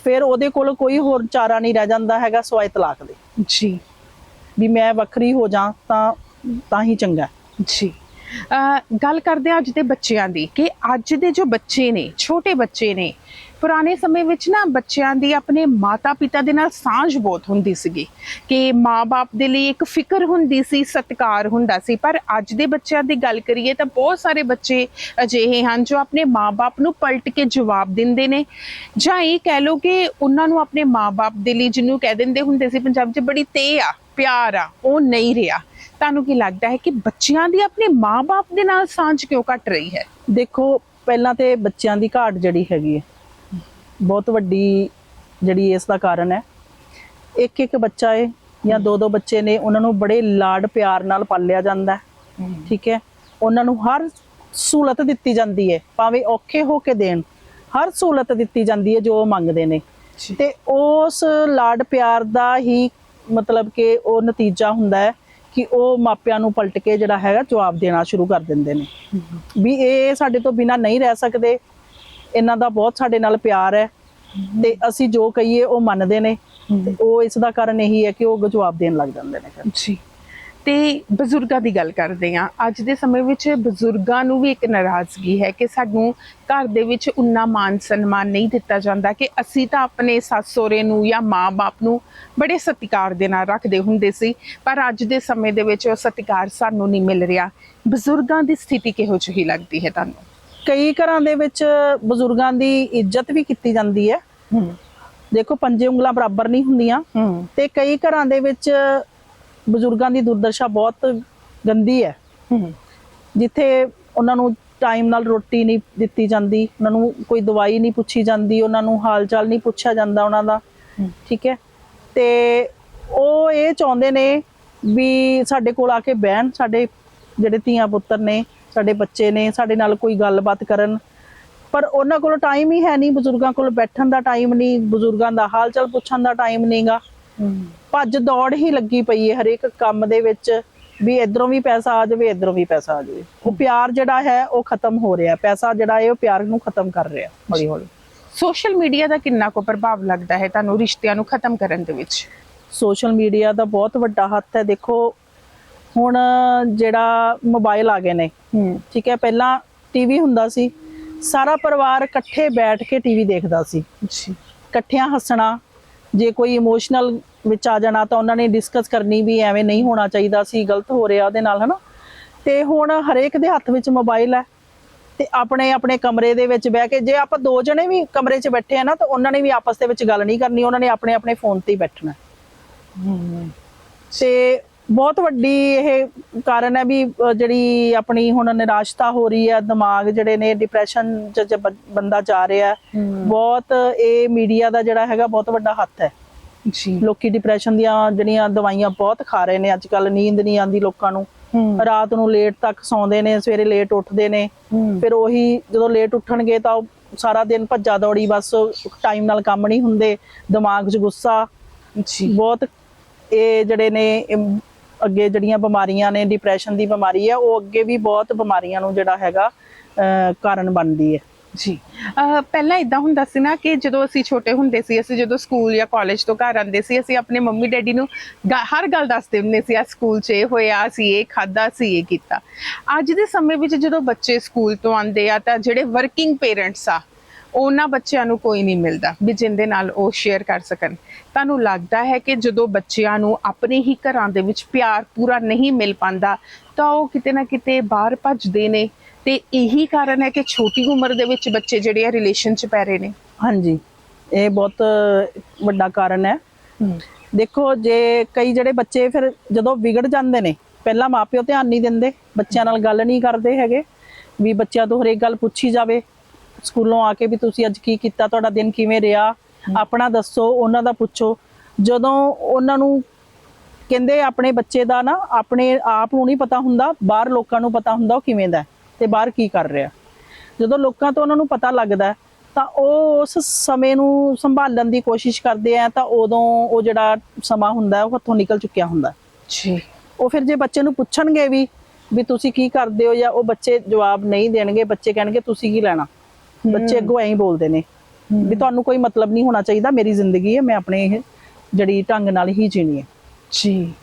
ਫਿਰ ਉਹਦੇ ਕੋਲ ਕੋਈ ਹੋਰ ਚਾਰਾ ਨਹੀਂ ਰਹਿ ਜਾਂਦਾ ਹੈਗਾ ਸਵਾਏ ਤਲਾਕ ਦੇ। ਜੀ। ਵੀ ਮੈਂ ਵੱਖਰੀ ਹੋ ਜਾ ਤਾਂ ਤਾਂ ਹੀ ਚੰਗਾ। ਜੀ। ਗੱਲ ਕਰਦੇ ਅੱਜ ਦੇ ਬੱਚਿਆਂ ਦੀ ਕਿ ਅੱਜ ਦੇ ਜੋ ਬੱਚੇ ਨੇ ਛੋਟੇ ਬੱਚੇ ਨੇ ਪੁਰਾਣੇ ਸਮੇਂ ਵਿੱਚ ਨਾ ਬੱਚਿਆਂ ਦੀ ਆਪਣੇ ਮਾਤਾ-ਪਿਤਾ ਦੇ ਨਾਲ ਸਾਂਝ ਬਹੁਤ ਹੁੰਦੀ ਸੀਗੀ ਕਿ ਮਾਪੇ ਦੇ ਲਈ ਇੱਕ ਫਿਕਰ ਹੁੰਦੀ ਸੀ, ਸਤਿਕਾਰ ਹੁੰਦਾ ਸੀ। ਪਰ ਅੱਜ ਦੇ ਬੱਚਿਆਂ ਦੀ ਗੱਲ ਕਰੀਏ ਤਾਂ ਬਹੁਤ ਸਾਰੇ ਬੱਚੇ ਅਜਿਹੇ ਹਨ ਜੋ ਆਪਣੇ ਮਾਪੇ ਨੂੰ ਪਲਟ ਕੇ ਜਵਾਬ ਦਿੰਦੇ ਨੇ। ਜਾਂ ਇਹ ਕਹਿ ਲਓ ਕਿ ਉਹਨਾਂ ਨੂੰ ਆਪਣੇ ਮਾਪੇ ਦੇ ਲਈ ਜਿਹਨੂੰ ਕਹਿ ਦਿੰਦੇ ਹੁੰਦੇ ਸੀ ਪੰਜਾਬ 'ਚ, ਬੜੀ ਤੇ ਆ, ਪਿਆਰ ਆ, ਉਹ ਨਹੀਂ ਰਿਹਾ। ਤੁਹਾਨੂੰ ਕੀ ਲੱਗਦਾ ਹੈ ਕਿ ਬੱਚਿਆਂ ਦੀ ਆਪਣੇ ਮਾਪੇ ਦੇ ਨਾਲ ਸਾਂਝ ਕਿਉਂ ਘਟ ਰਹੀ ਹੈ? ਦੇਖੋ, ਪਹਿਲਾਂ ਤੇ ਬੱਚਿਆਂ ਦੀ ਘਾਟ ਜਿਹੜੀ ਹੈਗੀ ਹੈ। ਬਹੁਤ ਵੱਡੀ ਜਿਹੜੀ ਇਸ ਦਾ ਕਾਰਨ ਹੈ। ਇੱਕ ਇੱਕ ਬੱਚਾ ਹੈ ਜਾਂ ਦੋ ਦੋ ਬੱਚੇ ਨੇ ਉਹਨਾਂ ਨੂੰ ਬੜੇ ਲਾਡ ਪਿਆਰ ਨਾਲ ਪਾਲਿਆ ਜਾਂਦਾ ਹੈ। ਠੀਕ ਹੈ? ਉਹਨਾਂ ਨੂੰ ਹਰ ਸਹੂਲਤ ਦਿੱਤੀ ਜਾਂਦੀ ਹੈ ਭਾਵੇਂ ਔਖੇ ਹੋ ਕੇ ਦੇਣ। ਹਰ ਸਹੂਲਤ ਦਿੱਤੀ ਜਾਂਦੀ ਹੈ ਜੋ ਉਹ ਮੰਗਦੇ ਨੇ। ਤੇ ਉਸ ਲਾਡ ਪਿਆਰ ਦਾ ਹੀ ਮਤਲਬ ਕਿ ਉਹ ਨਤੀਜਾ ਹੁੰਦਾ ਹੈ ਕਿ ਉਹ ਮਾਪਿਆਂ ਨੂੰ ਪਲਟ ਕੇ ਜਿਹੜਾ ਹੈਗਾ ਜਵਾਬ ਦੇਣਾ ਸ਼ੁਰੂ ਕਰ ਦਿੰਦੇ ਨੇ। ਵੀ ਇਹ ਸਾਡੇ ਤੋਂ ਬਿਨਾ ਨਹੀਂ ਰਹਿ ਸਕਦੇ। ਇਹਨਾਂ ਦਾ ਬਹੁਤ ਸਾਡੇ ਨਾਲ ਪਿਆਰ ਹੈ ਤੇ ਅਸੀਂ ਜੋ ਕਹੀਏ ਉਹ ਮੰਨਦੇ ਨੇ ਉਹ ਇਸ ਦਾ ਕਾਰਨ ਇਹੀ ਹੈ ਕਿ ਉਹ ਜਵਾਬ ਦੇਣ ਲੱਗ ਜਾਂਦੇ ਨੇ ਫਿਰ। ਜੀ। ਤੇ ਬਜ਼ੁਰਗਾਂ ਦੀ ਗੱਲ ਕਰਦੇ ਹਾਂ। ਅੱਜ ਦੇ ਸਮੇਂ ਵਿੱਚ ਬਜ਼ੁਰਗਾਂ ਨੂੰ ਵੀ ਇੱਕ ਨਾਰਾਜ਼ਗੀ ਹੈ ਕਿ ਸਾਨੂੰ ਘਰ ਦੇ ਵਿੱਚ ਉਨਾ ਮਾਨ ਸਨਮਾਨ ਨਹੀਂ ਦਿੱਤਾ ਜਾਂਦਾ ਕਿ ਅਸੀਂ ਤਾਂ ਆਪਣੇ ਸੱਸ ਸਹੁਰੇ ਨੂੰ ਜਾਂ ਮਾਂ-ਬਾਪ ਨੂੰ ਬੜੇ ਸਤਿਕਾਰ ਦੇ ਨਾਲ ਰੱਖਦੇ ਹੁੰਦੇ ਸੀ, ਪਰ ਅੱਜ ਦੇ ਸਮੇਂ ਦੇ ਵਿੱਚ ਉਹ ਸਤਿਕਾਰ ਸਾਨੂੰ ਨਹੀਂ ਮਿਲ ਰਿਹਾ। ਬਜ਼ੁਰਗਾਂ ਦੀ ਸਥਿਤੀ ਕਿਹੋ ਜਿਹੀ ਲੱਗਦੀ ਹੈ ਤੁਹਾਨੂੰ? ਕਈ ਘਰਾਂ ਦੇ ਵਿੱਚ ਬਜ਼ੁਰਗਾਂ ਦੀ ਇੱਜ਼ਤ ਵੀ ਕੀਤੀ ਜਾਂਦੀ ਹੈ। ਹੂੰ। ਦੇਖੋ ਪੰਜੇ ਉਂਗਲਾਂ ਬਰਾਬਰ ਨਹੀਂ ਹੁੰਦੀਆਂ। ਹੂੰ। ਤੇ ਕਈ ਘਰਾਂ ਦੇ ਵਿੱਚ ਬਜ਼ੁਰਗਾਂ ਦੀ ਦੁਰਦਸ਼ਾ ਬਹੁਤ ਗੰਦੀ ਹੈ। ਹੂੰ। ਜਿੱਥੇ ਉਹਨਾਂ ਨੂੰ ਟਾਈਮ ਨਾਲ ਰੋਟੀ ਨਹੀਂ ਦਿੱਤੀ ਜਾਂਦੀ ਉਹਨਾਂ ਨੂੰ ਕੋਈ ਦਵਾਈ ਨਹੀਂ ਪੁੱਛੀ ਜਾਂਦੀ ਉਹਨਾਂ ਨੂੰ ਹਾਲ ਚਾਲ ਨਹੀਂ ਪੁੱਛਿਆ ਜਾਂਦਾ ਉਹਨਾਂ ਦਾ। ਠੀਕ ਹੈ? ਤੇ ਉਹ ਇਹ ਚਾਹੁੰਦੇ ਨੇ ਵੀ ਸਾਡੇ ਕੋਲ ਆ ਕੇ ਬਹਿਣ ਸਾਡੇ ਜਿਹੜੇ ਧੀਆਂ ਪੁੱਤਰ ਨੇ ਸਾਡੇ ਬੱਚੇ ਨੇ ਸਾਡੇ ਨਾਲ ਕੋਈ ਗੱਲਬਾਤ ਕਰਨ। ਪਰ ਉਹਨਾਂ ਕੋਲ ਟਾਈਮ ਹੀ ਹੈ ਨਹੀਂ ਬਜ਼ੁਰਗਾਂ ਕੋਲ ਬੈਠਣ ਦਾ ਟਾਈਮ ਨਹੀਂ ਬਜ਼ੁਰਗਾਂ ਦਾ ਹਾਲ ਚਾਲ ਪੁੱਛਣ ਦਾ ਟਾਈਮ ਨਹੀਂਗਾ। ਭੱਜ ਦੌੜ ਹੀ ਲੱਗੀ ਪਈ ਹੈ ਹਰੇਕ ਕੰਮ ਦੇ ਵਿੱਚ ਵੀ ਇਧਰੋਂ ਵੀ ਪੈਸਾ ਆ ਜਾਵੇ ਇਧਰੋਂ ਵੀ ਪੈਸਾ ਆ ਜਾਵੇ। ਉਹ ਪਿਆਰ ਜਿਹੜਾ ਹੈ ਉਹ ਖਤਮ ਹੋ ਰਿਹਾ। ਪੈਸਾ ਜਿਹੜਾ ਹੈ ਉਹ ਪਿਆਰ ਨੂੰ ਖਤਮ ਕਰ ਰਿਹਾ ਹੌਲੀ ਹੌਲੀ ਸੋਸ਼ਲ ਮੀਡੀਆ ਦਾ ਕਿੰਨਾ ਕੁ ਪ੍ਰਭਾਵ ਲੱਗਦਾ ਹੈ ਤੁਹਾਨੂੰ ਰਿਸ਼ਤਿਆਂ ਨੂੰ ਖਤਮ ਕਰਨ ਦੇ ਵਿੱਚ? ਸੋਸ਼ਲ ਮੀਡੀਆ ਦਾ ਬਹੁਤ ਵੱਡਾ ਹੱਥ ਹੈ। ਦੇਖੋ ਹੁਣ ਜਿਹੜਾ ਮੋਬਾਈਲ ਆ ਗਏ ਨੇ ਠੀਕ ਹੈ ਪਹਿਲਾਂ ਟੀਵੀ ਹੁੰਦਾ ਸੀ ਸਾਰਾ ਪਰਿਵਾਰ ਇਕੱਠੇ ਬੈਠ ਕੇ ਟੀਵੀ ਦੇਖਦਾ ਸੀ। ਜੀ ਇਕੱਠਿਆਂ ਹੱਸਣਾ ਜੇ ਕੋਈ ਇਮੋਸ਼ਨਲ ਵਿੱਚ ਆ ਜਾਣਾ ਤਾਂ ਉਹਨਾਂ ਨੇ ਡਿਸਕਸ ਕਰਨੀ ਵੀ ਐਵੇਂ ਨਹੀਂ ਹੋਣਾ ਚਾਹੀਦਾ ਸੀ ਗਲਤ ਹੋ ਰਿਹਾ ਉਹਦੇ ਨਾਲ ਹਨਾ। ਤੇ ਹੁਣ ਹਰੇਕ ਦੇ ਹੱਥ ਵਿੱਚ ਮੋਬਾਈਲ ਹੈ ਤੇ ਆਪਣੇ ਆਪਣੇ ਕਮਰੇ ਦੇ ਵਿੱਚ ਬਹਿ ਕੇ ਜੇ ਆਪਾਂ ਦੋ ਜਣੇ ਵੀ ਕਮਰੇ 'ਚ ਬੈਠੇ ਆ ਨਾ ਤਾਂ ਉਹਨਾਂ ਨੇ ਵੀ ਆਪਸ ਦੇ ਵਿੱਚ ਗੱਲ ਨਹੀਂ ਕਰਨੀ ਉਹਨਾਂ ਨੇ ਆਪਣੇ ਆਪਣੇ ਫੋਨ ਤੇ ਹੀ ਬੈਠਣਾ। ਤੇ ਬਹੁਤ ਵੱਡੀ ਇਹ ਕਾਰਨ ਹੈ ਵੀ ਜਿਹੜੀ ਆਪਣੀ ਹੁਣ ਨਿਰਾਸ਼ਤਾ ਹੋ ਰਹੀ ਹੈ ਦਿਮਾਗ ਜਿਹੜੇ ਨੇ ਡਿਪਰੈਸ਼ਨ ਚ ਬੰਦਾ ਜਾ ਰਿਹਾ ਬਹੁਤ ਇਹ ਮੀਡੀਆ ਦਾ ਜਿਹੜਾ ਹੈਗਾ ਬਹੁਤ ਵੱਡਾ ਹੱਥ ਹੈ। ਜੀ। ਲੋਕੀ ਡਿਪਰੈਸ਼ਨ ਦੀਆਂ ਜਿਹੜੀਆਂ ਦਵਾਈਆਂ ਬਹੁਤ ਖਾ ਰਹੇ ਨੇ ਅੱਜ ਕੱਲ ਨੀਂਦ ਨਹੀਂ ਆਉਂਦੀ ਲੋਕਾਂ ਨੂੰ। ਰਾਤ ਨੂੰ ਲੇਟ ਤੱਕ ਸੌਂਦੇ ਨੇ ਸਵੇਰੇ ਲੇਟ ਉੱਠਦੇ ਨੇ। ਫਿਰ ਉਹੀ ਜਦੋਂ ਲੇਟ ਉੱਠਣਗੇ ਤਾਂ ਉਹ ਸਾਰਾ ਦਿਨ ਭੱਜਾ ਦੌੜੀ ਬਸ ਟਾਈਮ ਨਾਲ ਕੰਮ ਨਹੀਂ ਹੁੰਦੇ ਦਿਮਾਗ 'ਚ ਗੁੱਸਾ। ਜੀ। ਬਹੁਤ ਇਹ ਜਿਹੜੇ ਨੇ ਅੱਗੇ ਜਿਹੜੀਆਂ ਬਿਮਾਰੀਆਂ ਨੇ ਡਿਪਰੈਸ਼ਨ ਦੀ ਬਿਮਾਰੀ ਹੈ, ਉਹ ਅੱਗੇ ਵੀ ਬਹੁਤ ਬਿਮਾਰੀਆਂ ਨੂੰ ਜਿਹੜਾ ਹੈਗਾ ਕਾਰਨ ਬਣਦੀ ਹੈ। ਜੀ। ਪਹਿਲਾਂ ਇਦਾਂ ਹੁੰਦਾ ਸੀ ਨਾ ਕਿ ਜਦੋਂ ਅਸੀਂ ਛੋਟੇ ਹੁੰਦੇ ਸੀ, ਅਸੀਂ ਜਦੋਂ ਸਕੂਲ ਜਾਂ ਕਾਲਜ ਤੋਂ ਘਰ ਆਉਂਦੇ ਸੀ, ਅਸੀਂ ਆਪਣੇ ਮੰਮੀ ਡੈਡੀ ਨੂੰ ਹਰ ਗੱਲ ਦੱਸਦੇ ਹੁੰਦੇ ਸੀ ਆ ਸਕੂਲ 'ਚ ਇਹ ਹੋਇਆ, ਅਸੀਂ ਇਹ ਖਾਦਾ ਸੀ ਇਹ ਕੀਤਾ। ਅੱਜ ਦੇ ਸਮੇਂ ਵਿੱਚ ਜਦੋਂ ਬੱਚੇ ਸਕੂਲ ਤੋਂ ਆਉਂਦੇ ਆ, ਤਾਂ ਜਿਹੜੇ ਵਰਕਿੰਗ ਪੇਰੈਂਟਸ ਆ ਉਹਨਾਂ ਬੱਚਿਆਂ ਨੂੰ ਕੋਈ ਨਹੀਂ ਮਿਲਦਾ ਵੀ ਜਿੰਦੇ ਨਾਲ ਉਹ ਸ਼ੇਅਰ ਕਰ ਸਕਣ। ਤੁਹਾਨੂੰ ਲੱਗਦਾ ਹੈ ਕਿ ਜਦੋਂ ਬੱਚਿਆਂ ਨੂੰ ਆਪਣੇ ਹੀ ਘਰਾਂ ਦੇ ਵਿੱਚ ਪਿਆਰ ਪੂਰਾ ਨਹੀਂ ਮਿਲ ਪਾਉਂਦਾ ਤਾਂ ਉਹ ਕਿਤੇ ਨਾ ਕਿਤੇ ਬਾਹਰ ਭੱਜਦੇ ਨੇ ਤੇ ਇਹੀ ਕਾਰਨ ਹੈ ਕਿ ਛੋਟੀ ਉਮਰ ਦੇ ਵਿੱਚ ਬੱਚੇ ਜਿਹੜੇ ਆ ਰਿਲੇਸ਼ਨ 'ਚ ਪੈ ਰਹੇ ਨੇ। ਹਾਂਜੀ ਇਹ ਬਹੁਤ ਵੱਡਾ ਕਾਰਨ ਹੈ। ਦੇਖੋ ਜੇ ਕਈ ਜਿਹੜੇ ਬੱਚੇ ਫਿਰ ਜਦੋਂ ਵਿਗੜ ਜਾਂਦੇ ਨੇ ਪਹਿਲਾਂ ਮਾਪਿਓ ਧਿਆਨ ਨਹੀਂ ਦਿੰਦੇ ਬੱਚਿਆਂ ਨਾਲ ਗੱਲ ਨਹੀਂ ਕਰਦੇ ਹੈਗੇ ਵੀ ਬੱਚਿਆਂ ਤੋਂ ਹਰੇਕ ਗੱਲ ਪੁੱਛੀ ਜਾਵੇ। ਸਕੂਲੋਂ ਆ ਕੇ ਵੀ ਤੁਸੀਂ ਅੱਜ ਕੀ ਕੀਤਾ ਤੁਹਾਡਾ ਦਿਨ ਕਿਵੇਂ ਰਿਹਾ? ਆਪਣਾ ਦੱਸੋ ਉਹਨਾਂ ਦਾ ਪੁੱਛੋ। ਜਦੋਂ ਉਹਨਾਂ ਨੂੰ ਕਹਿੰਦੇ ਆਪਣੇ ਬੱਚੇ ਦਾ ਨਾ ਆਪਣੇ ਆਪ ਨੂੰ ਨਹੀਂ ਪਤਾ ਹੁੰਦਾ ਬਾਹਰ ਲੋਕਾਂ ਨੂੰ ਪਤਾ ਹੁੰਦਾ ਉਹ ਕਿਵੇਂ ਦਾ ਤੇ ਬਾਹਰ ਕੀ ਕਰ ਰਿਹਾ। ਜਦੋਂ ਲੋਕਾਂ ਤੋਂ ਉਹਨਾਂ ਨੂੰ ਪਤਾ ਲੱਗਦਾ ਤਾਂ ਉਹ ਉਸ ਸਮੇਂ ਨੂੰ ਸੰਭਾਲਣ ਦੀ ਕੋਸ਼ਿਸ਼ ਕਰਦੇ ਆ ਤਾਂ ਉਦੋਂ ਉਹ ਜਿਹੜਾ ਸਮਾਂ ਹੁੰਦਾ ਉਹ ਹੱਥੋਂ ਨਿਕਲ ਚੁੱਕਿਆ ਹੁੰਦਾ। ਜੀ। ਉਹ ਫਿਰ ਜੇ ਬੱਚੇ ਨੂੰ ਪੁੱਛਣਗੇ ਵੀ ਵੀ ਤੁਸੀਂ ਕੀ ਕਰਦੇ ਹੋ ਜਾਂ ਉਹ ਬੱਚੇ ਜਵਾਬ ਨਹੀਂ ਦੇਣਗੇ ਬੱਚੇ ਕਹਿਣਗੇ ਤੁਸੀਂ ਕੀ ਲੈਣਾ? ਬੱਚੇ ਅੱਗੋਂ ਐਂ ਬੋਲਦੇ ਨੇ ਵੀ ਤੁਹਾਨੂੰ ਕੋਈ ਮਤਲਬ ਨਹੀਂ ਹੋਣਾ ਚਾਹੀਦਾ ਮੇਰੀ ਜ਼ਿੰਦਗੀ ਹੈ ਮੈਂ ਆਪਣੇ ਇਹ ਜਿਹੜੀ ਢੰਗ ਨਾਲ ਹੀ ਜੀਣੀ ਹੈ। ਜੀ।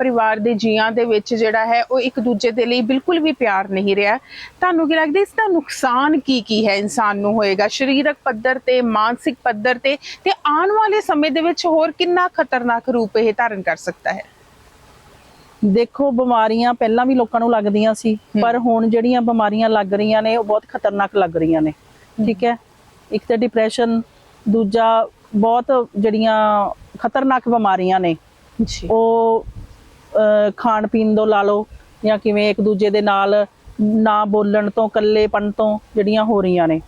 ਪਰਿਵਾਰ ਦੇ ਜੀਆਂ ਦੇ ਵਿੱਚ ਜਿਹੜਾ ਹੈ ਉਹ ਇੱਕ ਦੂਜੇ ਦੇ ਲਈ ਬਿਲਕੁਲ ਵੀ ਪਿਆਰ ਨਹੀਂ ਰਿਹਾ। ਤੁਹਾਨੂੰ ਕੀ ਲੱਗਦਾ ਇਸ ਦਾ ਨੁਕਸਾਨ ਕੀ ਕੀ ਹੈ ਇਨਸਾਨ ਨੂੰ ਹੋਏਗਾ? ਸਰੀਰਕ ਪੱਧਰ ਤੇ ਮਾਨਸਿਕ ਪੱਧਰ ਤੇ ਤੇ ਆਉਣ ਵਾਲੇ ਸਮੇਂ ਦੇ ਵਿੱਚ ਹੋਰ ਕਿੰਨਾ ਖਤਰਨਾਕ ਰੂਪ ਇਹ ਧਾਰਨ ਕਰ ਸਕਦਾ ਹੈ? ਦੇਖੋ ਬਿਮਾਰੀਆਂ ਪਹਿਲਾਂ ਵੀ ਲੋਕਾਂ ਨੂੰ ਲੱਗਦੀਆਂ ਸੀ ਪਰ ਹੁਣ ਜਿਹੜੀਆਂ ਬਿਮਾਰੀਆਂ ਲੱਗ ਰਹੀਆਂ ਨੇ ਉਹ ਬਹੁਤ ਖਤਰਨਾਕ ਲੱਗ ਰਹੀਆਂ ਨੇ। ਠੀਕ ਹੈ? ਇੱਕ ਤਾਂ ਡਿਪਰੈਸ਼ਨ ਦੂਜਾ ਬਹੁਤ ਜਿਹੜੀਆਂ ਖਤਰਨਾਕ ਬਿਮਾਰੀਆਂ ਨੇ ਜੀ। ਉਹ ਖਾਣ ਪੀਣ ਤੋਂ ਲਾ ਲਓ ਜਾਂ ਕਿਵੇਂ ਇੱਕ ਦੂਜੇ ਦੇ ਨਾਲ ਨਾ ਬੋਲਣ ਤੋਂ ਇਕੱਲੇਪਣ ਤੋਂ ਜਿਹੜੀਆਂ ਹੋ ਰਹੀਆਂ ਨੇ।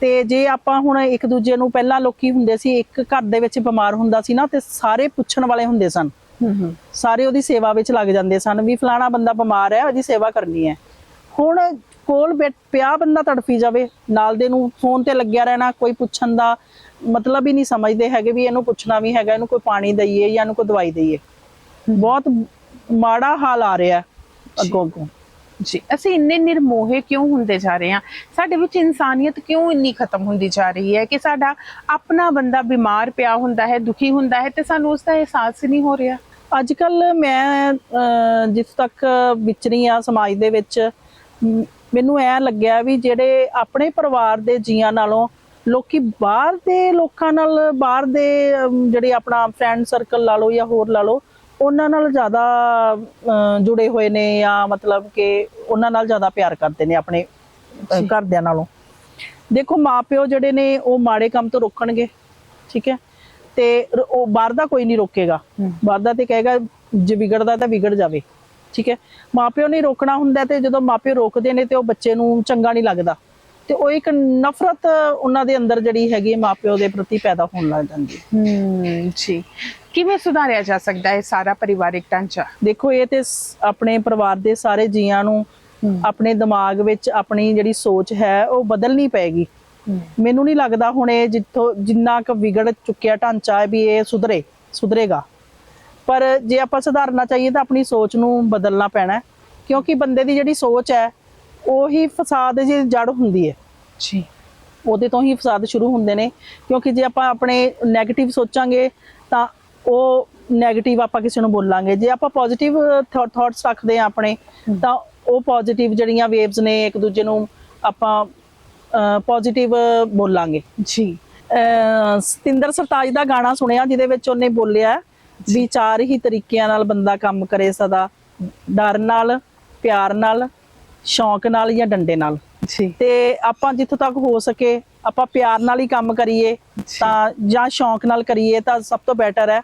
ਤੇ ਜੇ ਆਪਾਂ ਹੁਣ ਇੱਕ ਦੂਜੇ ਨੂੰ ਪਹਿਲਾਂ ਲੋਕੀ ਹੁੰਦੇ ਸੀ ਇੱਕ ਘਰ ਦੇ ਵਿੱਚ ਬਿਮਾਰ ਹੁੰਦਾ ਸੀ ਨਾ ਤੇ ਸਾਰੇ ਪੁੱਛਣ ਵਾਲੇ ਹੁੰਦੇ ਸਨ। ਸਾਰੇ ਉਹਦੀ ਸੇਵਾ ਵਿੱਚ ਲੱਗ ਜਾਂਦੇ ਸਨ ਵੀ ਫਲਾਣਾ ਬੰਦਾ ਬਿਮਾਰ ਹੈ ਉਹਦੀ ਸੇਵਾ ਕਰਨੀ ਹੈ। ਹੁਣ ਕੋਲ ਪਿਆ ਬੰਦਾ ਤੜਫੀ ਜਾਵੇ ਨਾਲ ਦੇ ਨੂੰ ਫੋਨ ਤੇ ਲੱਗਿਆ ਰਹਿਣਾ ਕੋਈ ਪੁੱਛਣ ਦਾ ਮਤਲਬ ਹੀ ਨਹੀਂ ਸਮਝਦੇ ਹੈਗੇ ਵੀ ਇਹਨੂੰ ਪੁੱਛਣਾ ਵੀ ਹੈਗਾ ਇਹਨੂੰ ਕੋਈ ਪਾਣੀ ਦਈਏ ਜਾਂ ਇਹਨੂੰ ਕੋਈ ਦਵਾਈ ਦਈਏ। ਬਹੁਤ ਮਾੜਾ ਹਾਲ ਆ ਰਿਹਾ ਅੱਗੋਂ ਅੱਗੋਂ। ਜੀ ਅਸੀਂ ਇੰਨੇ ਨਿਰਮੋਹੇ ਕਿਉਂ ਹੁੰਦੇ ਜਾ ਰਹੇ ਹਾਂ? ਸਾਡੇ ਵਿੱਚ ਇਨਸਾਨੀਅਤ ਕਿਉਂ ਇੰਨੀ ਖਤਮ ਹੁੰਦੀ ਜਾ ਰਹੀ ਹੈ ਕਿ ਸਾਡਾ ਆਪਣਾ ਬੰਦਾ ਬਿਮਾਰ ਪਿਆ ਹੁੰਦਾ ਹੈ ਦੁਖੀ ਹੁੰਦਾ ਹੈ ਤੇ ਸਾਨੂੰ ਉਸ ਦਾ ਅਹਿਸਾਸ ਹੀ ਨਹੀਂ ਹੋ ਰਿਹਾ? ਅੱਜ ਕੱਲ ਮੈਂ ਜਿਸ ਤੱਕ ਵਿਚਰੀ ਆ ਸਮਾਜ ਦੇ ਵਿੱਚ ਮੈਨੂੰ ਐ ਲੱਗਿਆ ਵੀ ਜਿਹੜੇ ਆਪਣੇ ਪਰਿਵਾਰ ਦੇ ਜੀਆਂ ਨਾਲੋਂ ਲੋਕੀ ਬਾਹਰ ਦੇ ਲੋਕਾਂ ਨਾਲ ਬਾਹਰ ਦੇ ਜਿਹੜੇ ਆਪਣਾ ਫਰੈਂਡ ਸਰਕਲ ਲਾ ਲਓ ਜਾਂ ਹੋਰ ਲਾ ਲਓ ਉਹਨਾਂ ਨਾਲ ਜ਼ਿਆਦਾ ਜੁੜੇ ਹੋਏ ਨੇ ਜਾਂ ਮਤਲਬ ਕਿ ਉਹਨਾਂ ਨਾਲ ਜ਼ਿਆਦਾ ਪਿਆਰ ਕਰਦੇ ਨੇ ਆਪਣੇ ਘਰਦਿਆਂ ਨਾਲੋਂ। ਦੇਖੋ ਮਾਪਿਓ ਜਿਹੜੇ ਨੇ ਉਹ ਮਾੜੇ ਕੰਮ ਤੋਂ ਰੋਕਣਗੇ ਠੀਕ ਹੈ? ਤੇ ਉਹ ਬਾਹਰ ਦਾ ਕੋਈ ਨਹੀਂ ਰੋਕੇਗਾ। ਬਾਹਰ ਦਾ ਤੇ ਕਹੇਗਾ ਜੇ ਵਿਗੜਦਾ ਤਾਂ ਵਿਗੜ ਜਾਵੇ। ਠੀਕ ਹੈ? ਮਾਪਿਓ ਨੇ ਰੋਕਣਾ ਹੁੰਦਾ ਤੇ ਜਦੋਂ ਮਾਪਿਓ ਰੋਕਦੇ ਨੇ ਤੇ ਉਹ ਬੱਚੇ ਨੂੰ ਚੰਗਾ ਨਹੀਂ ਲੱਗਦਾ। ਤੇ ਉਹ ਇੱਕ ਨਫ਼ਰਤ ਉਹਨਾਂ ਦੇ ਅੰਦਰ ਜਿਹੜੀ ਹੈਗੀ ਹੈ ਮਾਪਿਓ ਦੇ ਪ੍ਰਤੀ ਪੈਦਾ ਹੋਣ ਲੱਗ ਜਾਂਦੀ ਹੈ। ਹੂੰ ਜੀ। ਕਿਵੇਂ ਸੁਧਾਰਿਆ ਜਾ ਸਕਦਾ ਹੈ ਸਾਰਾ ਪਰਿਵਾਰਿਕ ਢਾਂਚਾ? ਦੇਖੋ ਇਹ ਤੇ ਆਪਣੇ ਪਰਿਵਾਰ ਦੇ ਸਾਰੇ ਜੀਆਂ ਨੂੰ ਆਪਣੇ ਦਿਮਾਗ ਵਿੱਚ ਆਪਣੀ ਜਿਹੜੀ ਸੋਚ ਹੈ ਉਹ ਬਦਲਣੀ ਪਏਗੀ। ਮੈਨੂੰ ਨਹੀਂ ਲੱਗਦਾ ਹੁਣ ਇਹ ਜਿੱਥੋਂ ਜਿੰਨਾ ਕੁ ਵਿਗੜ ਚੁੱਕਿਆ ਢਾਂਚਾ ਹੈ ਵੀ ਇਹ ਸੁਧਰੇ ਸੁਧਰੇਗਾ। ਪਰ ਜੇ ਆਪਾਂ ਸੁਧਾਰਨਾ ਚਾਹੀਏ ਤਾਂ ਆਪਣੀ ਸੋਚ ਨੂੰ ਬਦਲਣਾ ਪੈਣਾ ਕਿਉਂਕਿ ਬੰਦੇ ਦੀ ਜਿਹੜੀ ਸੋਚ ਹੈ ਉਹੀ ਫਸਾਦ ਦੀ ਜੜ ਹੁੰਦੀ ਹੈ। ਜੀ। ਉਹਦੇ ਤੋਂ ਹੀ ਫਸਾਦ ਸ਼ੁਰੂ ਹੁੰਦੇ ਨੇ ਕਿਉਂਕਿ ਜੇ ਆਪਾਂ ਆਪਣੇ 네ਗੇਟਿਵ ਸੋਚਾਂਗੇ ਤਾਂ ਉਹ 네ਗੇਟਿਵ ਆਪਾਂ ਕਿਸੇ ਨੂੰ ਬੋਲਾਂਗੇ। ਜੇ ਆਪਾਂ ਪੋਜ਼ਿਟਿਵ ਥਾਟਸ ਰੱਖਦੇ ਆ ਆਪਣੇ ਤਾਂ ਉਹ ਪੋਜ਼ਿਟਿਵ ਜਿਹੜੀਆਂ ਵੇਵਸ ਨੇ ਇੱਕ ਦੂਜੇ ਨੂੰ ਆਪਾਂ ਪੋਜ਼ਿਟਿਵ ਬੋਲਾਂਗੇ। ਜੀ। ਸਤਿੰਦਰ ਸਰਤਾਜ ਦਾ ਗਾਣਾ ਸੁਣਿਆ ਜਿਹਦੇ ਵਿੱਚ ਉਹਨੇ ਬੋਲਿਆ ਵੀ ਚਾਰ ਹੀ ਤਰੀਕਿਆਂ ਨਾਲ ਬੰਦਾ ਕੰਮ ਕਰੇ ਸਦਾ। ਡਰ ਨਾਲ ਪਿਆਰ ਨਾਲ ਸ਼ੌਂਕ ਨਾਲ ਜਾਂ ਡੰਡੇ ਨਾਲ। ਜੀ। ਤੇ ਆਪਾਂ ਜਿੱਥੋਂ ਤੱਕ ਹੋ ਸਕੇ ਆਪਾਂ ਪਿਆਰ ਨਾਲ ਹੀ ਕੰਮ ਕਰੀਏ। ਤਾਂ ਜਾਂ ਸ਼ੌਂਕ ਨਾਲ ਕਰੀਏ ਤਾਂ ਸਭ ਤੋਂ ਬੈਟਰ ਹੈ।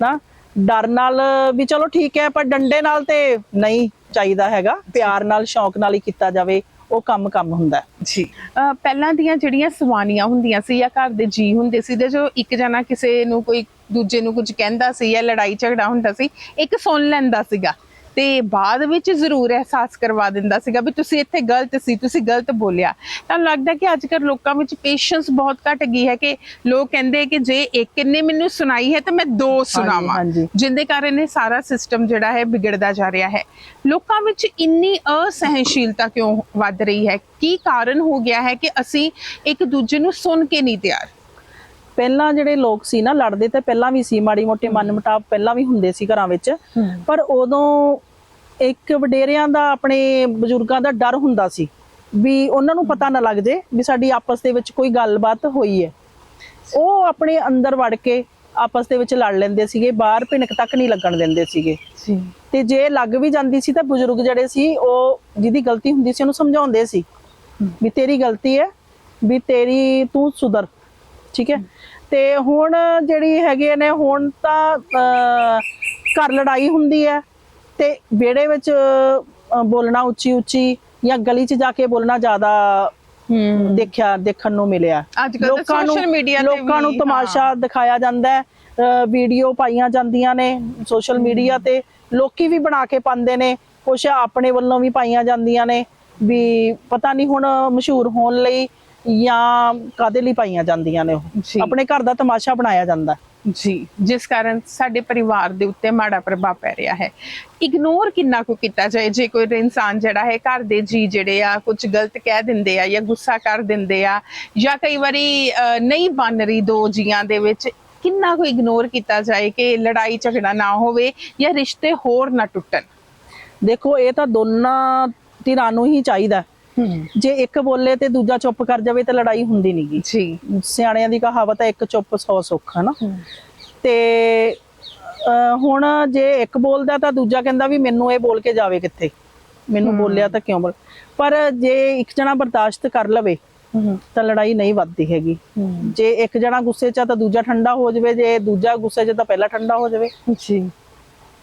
ਨਾ? ਡਰ ਨਾਲ ਵੀ ਚਲੋ ਠੀਕ ਹੈ ਪਰ ਡੰਡੇ ਨਾਲ ਤੇ ਨਹੀਂ ਚਾਹੀਦਾ ਹੈਗਾ। ਪਿਆਰ ਨਾਲ ਸ਼ੌਂਕ ਨਾਲ ਹੀ ਕੀਤਾ ਜਾਵੇ ਉਹ ਕੰਮ ਕੰਮ ਹੁੰਦਾ ਜੀ। ਪਹਿਲਾਂ ਦੀਆਂ ਜਿਹੜੀਆਂ ਸਵਾਨੀਆਂ ਹੁੰਦੀਆਂ ਸੀ ਜਾਂ ਘਰ ਦੇ ਜੀ ਹੁੰਦੇ ਸੀ ਤੇ ਜੋ ਇੱਕ ਜਣਾ ਕਿਸੇ ਨੂੰ ਕੋਈ ਦੂਜੇ ਨੂੰ ਕੁਝ ਕਹਿੰਦਾ ਸੀ ਜਾਂ ਲੜਾਈ ਝਗੜਾ ਹੁੰਦਾ ਸੀ ਇੱਕ ਸੁਣ ਲੈਂਦਾ ਸੀਗਾ। ਤੇ ਬਾਅਦ ਵਿੱਚ ਜ਼ਰੂਰ ਅਹਿਸਾਸ ਕਰਵਾ ਦਿੰਦਾ ਸੀਗਾ ਵੀ ਤੁਸੀਂ ਇੱਥੇ ਗਲਤ ਸੀ ਤੁਸੀਂ ਗਲਤ ਬੋਲਿਆ। ਤਾਂ ਲੱਗਦਾ ਕਿ ਅੱਜ ਕੱਲ੍ਹ ਲੋਕਾਂ ਵਿੱਚ ਪੇਸ਼ੈਂਸ ਬਹੁਤ ਘਟ ਗਈ ਹੈ ਕਿ ਲੋਕ ਕਹਿੰਦੇ ਕਿ ਜੇ ਇੱਕ ਨੇ ਮੈਨੂੰ ਸੁਣਾਈ ਹੈ ਤਾਂ ਮੈਂ ਦੋ ਸੁਣਾਵਾਂ। ਜਿੰਦੇ ਕਾਰਨ ਇਹ ਸਾਰਾ ਸਿਸਟਮ ਜਿਹੜਾ ਹੈ ਵਿਗੜਦਾ ਜਾ ਰਿਹਾ ਹੈ। ਲੋਕਾਂ ਵਿੱਚ ਇੰਨੀ ਅਸਹਿਣਸ਼ੀਲਤਾ ਕਿਉਂ ਵੱਧ ਰਹੀ ਹੈ? ਕੀ ਕਾਰਨ ਹੋ ਗਿਆ ਹੈ ਕਿ ਅਸੀਂ ਇੱਕ ਦੂਜੇ ਨੂੰ ਸੁਣ ਕੇ ਨਹੀਂ ਤਿਆਰ? ਪਹਿਲਾਂ ਜਿਹੜੇ ਲੋਕ ਸੀ ਨਾ ਲੜਦੇ ਤੇ ਪਹਿਲਾਂ ਵੀ ਸੀ ਮਾੜੀ ਮੋਟੀ ਮਨਮਟਾਵ ਪਹਿਲਾਂ ਵੀ ਹੁੰਦੇ ਸੀ ਘਰਾਂ ਵਿੱਚ। ਪਰ ਉਦੋਂ ਇੱਕ ਵਡੇਰਿਆਂ ਦਾ ਆਪਣੇ ਬਜ਼ੁਰਗਾਂ ਦਾ ਡਰ ਹੁੰਦਾ ਸੀ ਵੀ ਉਹਨਾਂ ਨੂੰ ਪਤਾ ਨਾ ਲੱਗ ਜੇ ਵੀ ਸਾਡੀ ਆਪਸ ਦੇ ਵਿੱਚ ਕੋਈ ਗੱਲਬਾਤ ਹੋਈ ਹੈ। ਉਹ ਆਪਣੇ ਅੰਦਰ ਵੜ ਕੇ ਆਪਸ ਦੇ ਵਿੱਚ ਲੜ ਲੈਂਦੇ ਸੀਗੇ ਬਾਹਰ ਭਿਣਕ ਤੱਕ ਨਹੀਂ ਲੱਗਣ ਦਿੰਦੇ ਸੀਗੇ। ਤੇ ਜੇ ਲੱਗ ਵੀ ਜਾਂਦੀ ਸੀ ਤਾਂ ਬਜ਼ੁਰਗ ਜਿਹੜੇ ਸੀ ਉਹ ਜਿਹਦੀ ਗਲਤੀ ਹੁੰਦੀ ਸੀ ਉਹਨੂੰ ਸਮਝਾਉਂਦੇ ਸੀ ਵੀ ਤੇਰੀ ਗਲਤੀ ਹੈ ਵੀ ਤੇਰੀ ਤੂੰ ਸੁਧਰ ਠੀਕ ਹੈ। ਤੇ ਹੁਣ ਜਿਹੜੀ ਹੈਗੇ ਨੇ ਹੁਣ ਤਾਂ ਘਰ ਲੜਾਈ ਹੁੰਦੀ ਹੈ ਤੇ ਵਿਹੜੇ ਵਿੱਚ ਬੋਲਣਾ ਉੱਚੀ ਉੱਚੀ ਜਾਂ ਗਲੀ 'ਚ ਜਾ ਕੇ ਬੋਲਣਾ ਜ਼ਿਆਦਾ ਦੇਖਿਆ ਦੇਖਣ ਨੂੰ ਮਿਲਿਆ। media ਤੇ ਲੋਕਾਂ ਨੂੰ ਤਮਾਸ਼ਾ ਦਿਖਾਇਆ ਜਾਂਦਾ ਹੈ ਵੀਡੀਓ ਪਾਈਆਂ ਜਾਂਦੀਆਂ ਨੇ ਸੋਸ਼ਲ ਮੀਡੀਆ ਤੇ। ਲੋਕੀ ਵੀ ਬਣਾ ਕੇ ਪਾਉਂਦੇ ਨੇ ਕੁਛ ਆਪਣੇ ਵੱਲੋਂ ਵੀ ਪਾਈਆਂ ਜਾਂਦੀਆਂ ਨੇ ਵੀ ਪਤਾ ਨਹੀਂ ਹੁਣ ਮਸ਼ਹੂਰ ਹੋਣ ਲਈ ਜਾਂ ਕਾਦੇ ਲਈ ਪਾਈਆਂ ਜਾਂਦੀਆਂ ਨੇ ਉਹ। ਆਪਣੇ ਘਰ ਦਾ ਤਮਾਸ਼ਾ ਬਣਾਇਆ ਜਾਂਦਾ। ਜੀ ਜਿਸ ਕਾਰਨ ਸਾਡੇ ਪਰਿਵਾਰ ਦੇ ਉੱਤੇ ਮਾੜਾ ਪ੍ਰਭਾਵ ਪੈ ਰਿਹਾ ਹੈ ਇਗਨੋਰ ਕਿੰਨਾ ਕੁ ਕੀਤਾ ਜਾਏ ਜੇ ਕੋਈ ਇਨਸਾਨ ਜਿਹੜਾ ਹੈ ਘਰ ਦੇ ਜੀ ਜਿਹੜੇ ਆ ਕੁਝ ਗਲਤ ਕਹਿ ਦਿੰਦੇ ਆ ਜਾਂ ਗੁੱਸਾ ਕਰ ਦਿੰਦੇ ਆ ਜਾਂ ਕਈ ਵਾਰੀ ਨਹੀਂ ਬਣ ਰਹੀ ਦੋ ਜੀਆਂ ਦੇ ਵਿੱਚ ਕਿੰਨਾ ਕੁ ਇਗਨੋਰ ਕੀਤਾ ਜਾਏ ਕਿ ਲੜਾਈ ਝਗੜਾ ਨਾ ਹੋਵੇ ਜਾਂ ਰਿਸ਼ਤੇ ਹੋਰ ਨਾ ਟੁੱਟਣ ਦੇਖੋ ਇਹ ਤਾਂ ਦੋਨਾਂ ਧਿਰਾਂ ਨੂੰ ਹੀ ਚਾਹੀਦਾ ਜੇ ਇੱਕ ਬੋਲੇ ਤੇ ਦੂਜਾ ਚੁੱਪ ਕਰ ਜਾਵੇ ਤਾਂ ਲੜਾਈ ਹੁੰਦੀ ਨਹੀਂਗੀ ਜੀ। ਸਿਆਣਿਆਂ ਦੀ ਕਹਾਵਤ ਹੈ ਇੱਕ ਚੁੱਪ ਸੌ ਸੁੱਖ ਹੈ। ਨਾ ਤੇ ਹੁਣ ਜੇ ਇੱਕ ਬੋਲਦਾ ਤਾਂ ਦੂਜਾ ਕਹਿੰਦਾ ਵੀ ਮੈਨੂੰ ਇਹ ਬੋਲ ਕੇ ਜਾਵੇ ਕਿੱਥੇ? ਮੈਨੂੰ ਬੋਲਿਆ ਤਾਂ ਕਿਉਂ ਬੋਲ? ਪਰ ਜੇ ਇੱਕ ਜਣਾ ਬਰਦਾਸ਼ਤ ਕਰ ਲਵੇ ਤਾਂ ਲੜਾਈ ਨਹੀਂ ਵੱਧਦੀ ਹੈਗੀ। ਜੇ ਇੱਕ ਜਣਾ ਗੁੱਸੇ 'ਚ ਆ ਤਾਂ ਦੂਜਾ ਠੰਡਾ ਹੋ ਜਾਵੇ ਜੇ ਦੂਜਾ ਗੁੱਸੇ 'ਚ ਤਾਂ ਪਹਿਲਾ ਠੰਡਾ ਹੋ ਜਾਵੇ। ਜੀ।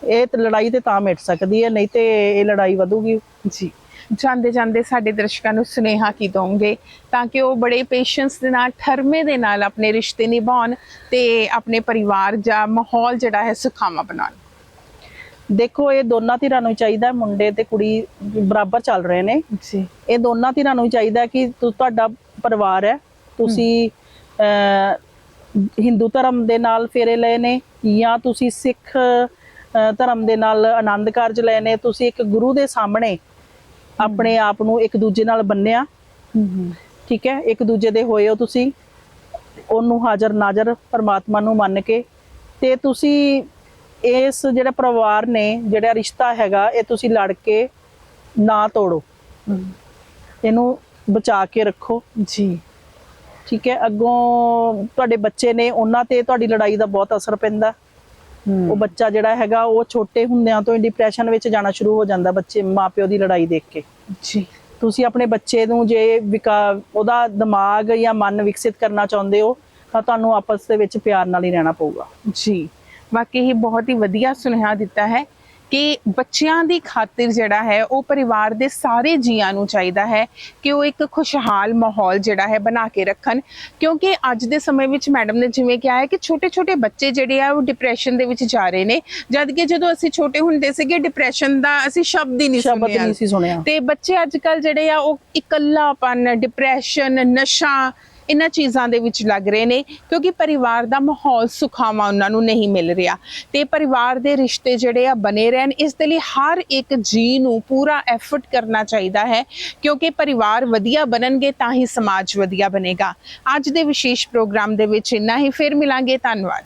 ਇਹ ਤਾਂ ਲੜਾਈ ਤੇ ਤਾਂ ਮਿਟ ਸਕਦੀ ਹੈ ਨਹੀਂ ਤੇ ਇਹ ਲੜਾਈ ਵਧੂਗੀ। ਜੀ। ਜਾਂਦੇ ਜਾਂਦੇ ਸਾਡੇ ਦਰਸ਼ਕਾਂ ਨੂੰ ਸੁਨੇਹਾ ਕੀ ਦੋਗੇ ਤਾਂ ਕਿ ਉਹ ਬੜੇ ਪੇਸ਼ੈਂਸ ਦੇ ਨਾਲ ਠਰਮੇ ਦੇ ਨਾਲ ਆਪਣੇ ਰਿਸ਼ਤੇ ਨਿਭਾਉਣ ਤੇ ਆਪਣੇ ਪਰਿਵਾਰ ਜਾਂ ਮਾਹੌਲ ਜਿਹੜਾ ਹੈ ਸੁਖਾਵਾਂ ਬਣਾਉਣ। ਦੇਖੋ ਇਹ ਦੋਨਾਂ ਧਿਰਾਂ ਨੂੰ ਚਾਹੀਦਾ ਮੁੰਡੇ ਤੇ ਕੁੜੀ ਬਰਾਬਰ ਚੱਲ ਰਹੇ ਨੇ। ਜੀ। ਇਹ ਦੋਨਾਂ ਧਿਰਾਂ ਨੂੰ ਚਾਹੀਦਾ ਕਿ ਤੁਹਾਡਾ ਪਰਿਵਾਰ ਹੈ ਤੁਸੀਂ ਹਿੰਦੂ ਧਰਮ ਦੇ ਨਾਲ ਫੇਰੇ ਲਏ ਨੇ ਜਾਂ ਤੁਸੀਂ ਸਿੱਖ ਧਰਮ ਦੇ ਨਾਲ ਆਨੰਦ ਕਾਰਜ ਲਏ ਨੇ ਤੁਸੀਂ ਇੱਕ ਗੁਰੂ ਦੇ ਸਾਹਮਣੇ ਆਪਣੇ ਆਪ ਨੂੰ ਇੱਕ ਦੂਜੇ ਨਾਲ ਬੰਨਿਆ। ਠੀਕ ਹੈ? ਇੱਕ ਦੂਜੇ ਦੇ ਹੋਏ ਹੋ ਤੁਸੀਂ। ਉਹਨੂੰ ਹਾਜ਼ਰ ਨਾਜ਼ਰ ਪਰਮਾਤਮਾ ਨੂੰ ਮੰਨ ਕੇ। ਤੇ ਤੁਸੀਂ ਇਸ ਜਿਹੜਾ ਪਰਿਵਾਰ ਨੇ ਜਿਹੜਾ ਰਿਸ਼ਤਾ ਹੈਗਾ ਇਹ ਤੁਸੀਂ ਲੜ ਕੇ ਨਾ ਤੋੜੋ। ਇਹਨੂੰ ਬਚਾ ਕੇ ਰੱਖੋ। ਜੀ। ਠੀਕ ਹੈ? ਅੱਗੋਂ ਤੁਹਾਡੇ ਬੱਚੇ ਨੇ ਉਹਨਾਂ ਤੇ ਤੁਹਾਡੀ ਲੜਾਈ ਦਾ ਬਹੁਤ ਅਸਰ ਪੈਂਦਾ। ਉਹ ਬੱਚਾ ਜਿਹੜਾ ਹੈਗਾ ਉਹ ਛੋਟੇ ਹੁੰਦਿਆਂ ਤੋਂ ਹੀ ਡਿਪਰੈਸ਼ਨ ਵਿੱਚ ਜਾਣਾ ਸ਼ੁਰੂ ਹੋ ਜਾਂਦਾ ਬੱਚੇ ਮਾਪਿਓ ਦੀ ਲੜਾਈ ਦੇਖ ਕੇ। ਜੀ। ਤੁਸੀਂ ਆਪਣੇ ਬੱਚੇ ਨੂੰ ਜੇ ਉਹਦਾ ਦਿਮਾਗ ਜਾਂ ਮਨ ਵਿਕਸਿਤ ਕਰਨਾ ਚਾਹੁੰਦੇ ਹੋ ਤਾਂ ਤੁਹਾਨੂੰ ਆਪਸ ਦੇ ਵਿੱਚ ਪਿਆਰ ਨਾਲ ਹੀ ਰਹਿਣਾ ਪਊਗਾ। ਜੀ। ਵਾਕਈ ਹੀ ਬਹੁਤ ਹੀ ਵਧੀਆ ਸੁਨੇਹਾ ਦਿੱਤਾ ਹੈ। ਕਿ ਬੱਚਿਆਂ ਦੀ ਖਾਤਰ ਜਿਹੜਾ ਹੈ ਉਹ ਪਰਿਵਾਰ ਦੇ ਸਾਰੇ ਜੀਆਂ ਨੂੰ ਚਾਹੀਦਾ ਹੈ ਕਿ ਉਹ ਇੱਕ ਖੁਸ਼ਹਾਲ ਮਾਹੌਲ ਜਿਹੜਾ ਹੈ ਬਣਾ ਕੇ ਰੱਖਣ। ਕਿਉਂਕਿ ਅੱਜ ਦੇ ਸਮੇਂ ਵਿੱਚ ਮੈਡਮ ਨੇ ਜਿਵੇਂ ਕਿਹਾ ਹੈ ਕਿ ਛੋਟੇ-ਛੋਟੇ ਬੱਚੇ ਜਿਹੜੇ ਆ ਉਹ ਡਿਪਰੈਸ਼ਨ ਦੇ ਵਿੱਚ ਜਾ ਰਹੇ ਨੇ। ਜਦ ਕਿ ਜਦੋਂ ਅਸੀਂ ਛੋਟੇ ਹੁੰਦੇ ਸੀਗੇ ਡਿਪਰੈਸ਼ਨ ਦਾ ਅਸੀਂ ਸ਼ਬਦ ਹੀ ਨਹੀਂ ਸੁਣਿਆ। ਤੇ ਬੱਚੇ ਅੱਜ ਕੱਲ ਜਿਹੜੇ ਆ ਉਹ ਇਕੱਲਾਪਨ ਡਿਪਰੈਸ਼ਨ ਨਸ਼ਾ ਇਹਨਾਂ ਚੀਜ਼ਾਂ ਦੇ ਵਿੱਚ ਲੱਗ ਰਹੇ ਨੇ, ਕਿਉਂਕਿ ਪਰਿਵਾਰ ਦਾ ਮਾਹੌਲ ਸੁਖਾਵਾਂ ਉਹਨਾਂ ਨੂੰ ਨਹੀਂ ਮਿਲ ਰਿਹਾ। ਤੇ ਪਰਿਵਾਰ ਦੇ ਰਿਸ਼ਤੇ ਜਿਹੜੇ ਆ ਬਣੇ ਰਹਿਣ, ਇਸ ਦੇ ਲਈ ਹਰ ਇੱਕ ਜੀ ਨੂੰ ਪੂਰਾ ਐਫਰਟ ਕਰਨਾ ਚਾਹੀਦਾ ਹੈ, ਕਿਉਂਕਿ ਪਰਿਵਾਰ ਵਧੀਆ ਬਣਨਗੇ ਤਾਂ ਹੀ ਸਮਾਜ ਵਧੀਆ ਬਣੇਗਾ। ਅੱਜ ਦੇ ਵਿਸ਼ੇਸ਼ ਪ੍ਰੋਗਰਾਮ ਦੇ ਵਿੱਚ ਇੰਨਾ ਹੀ, ਫਿਰ ਮਿਲਾਂਗੇ, ਧੰਨਵਾਦ।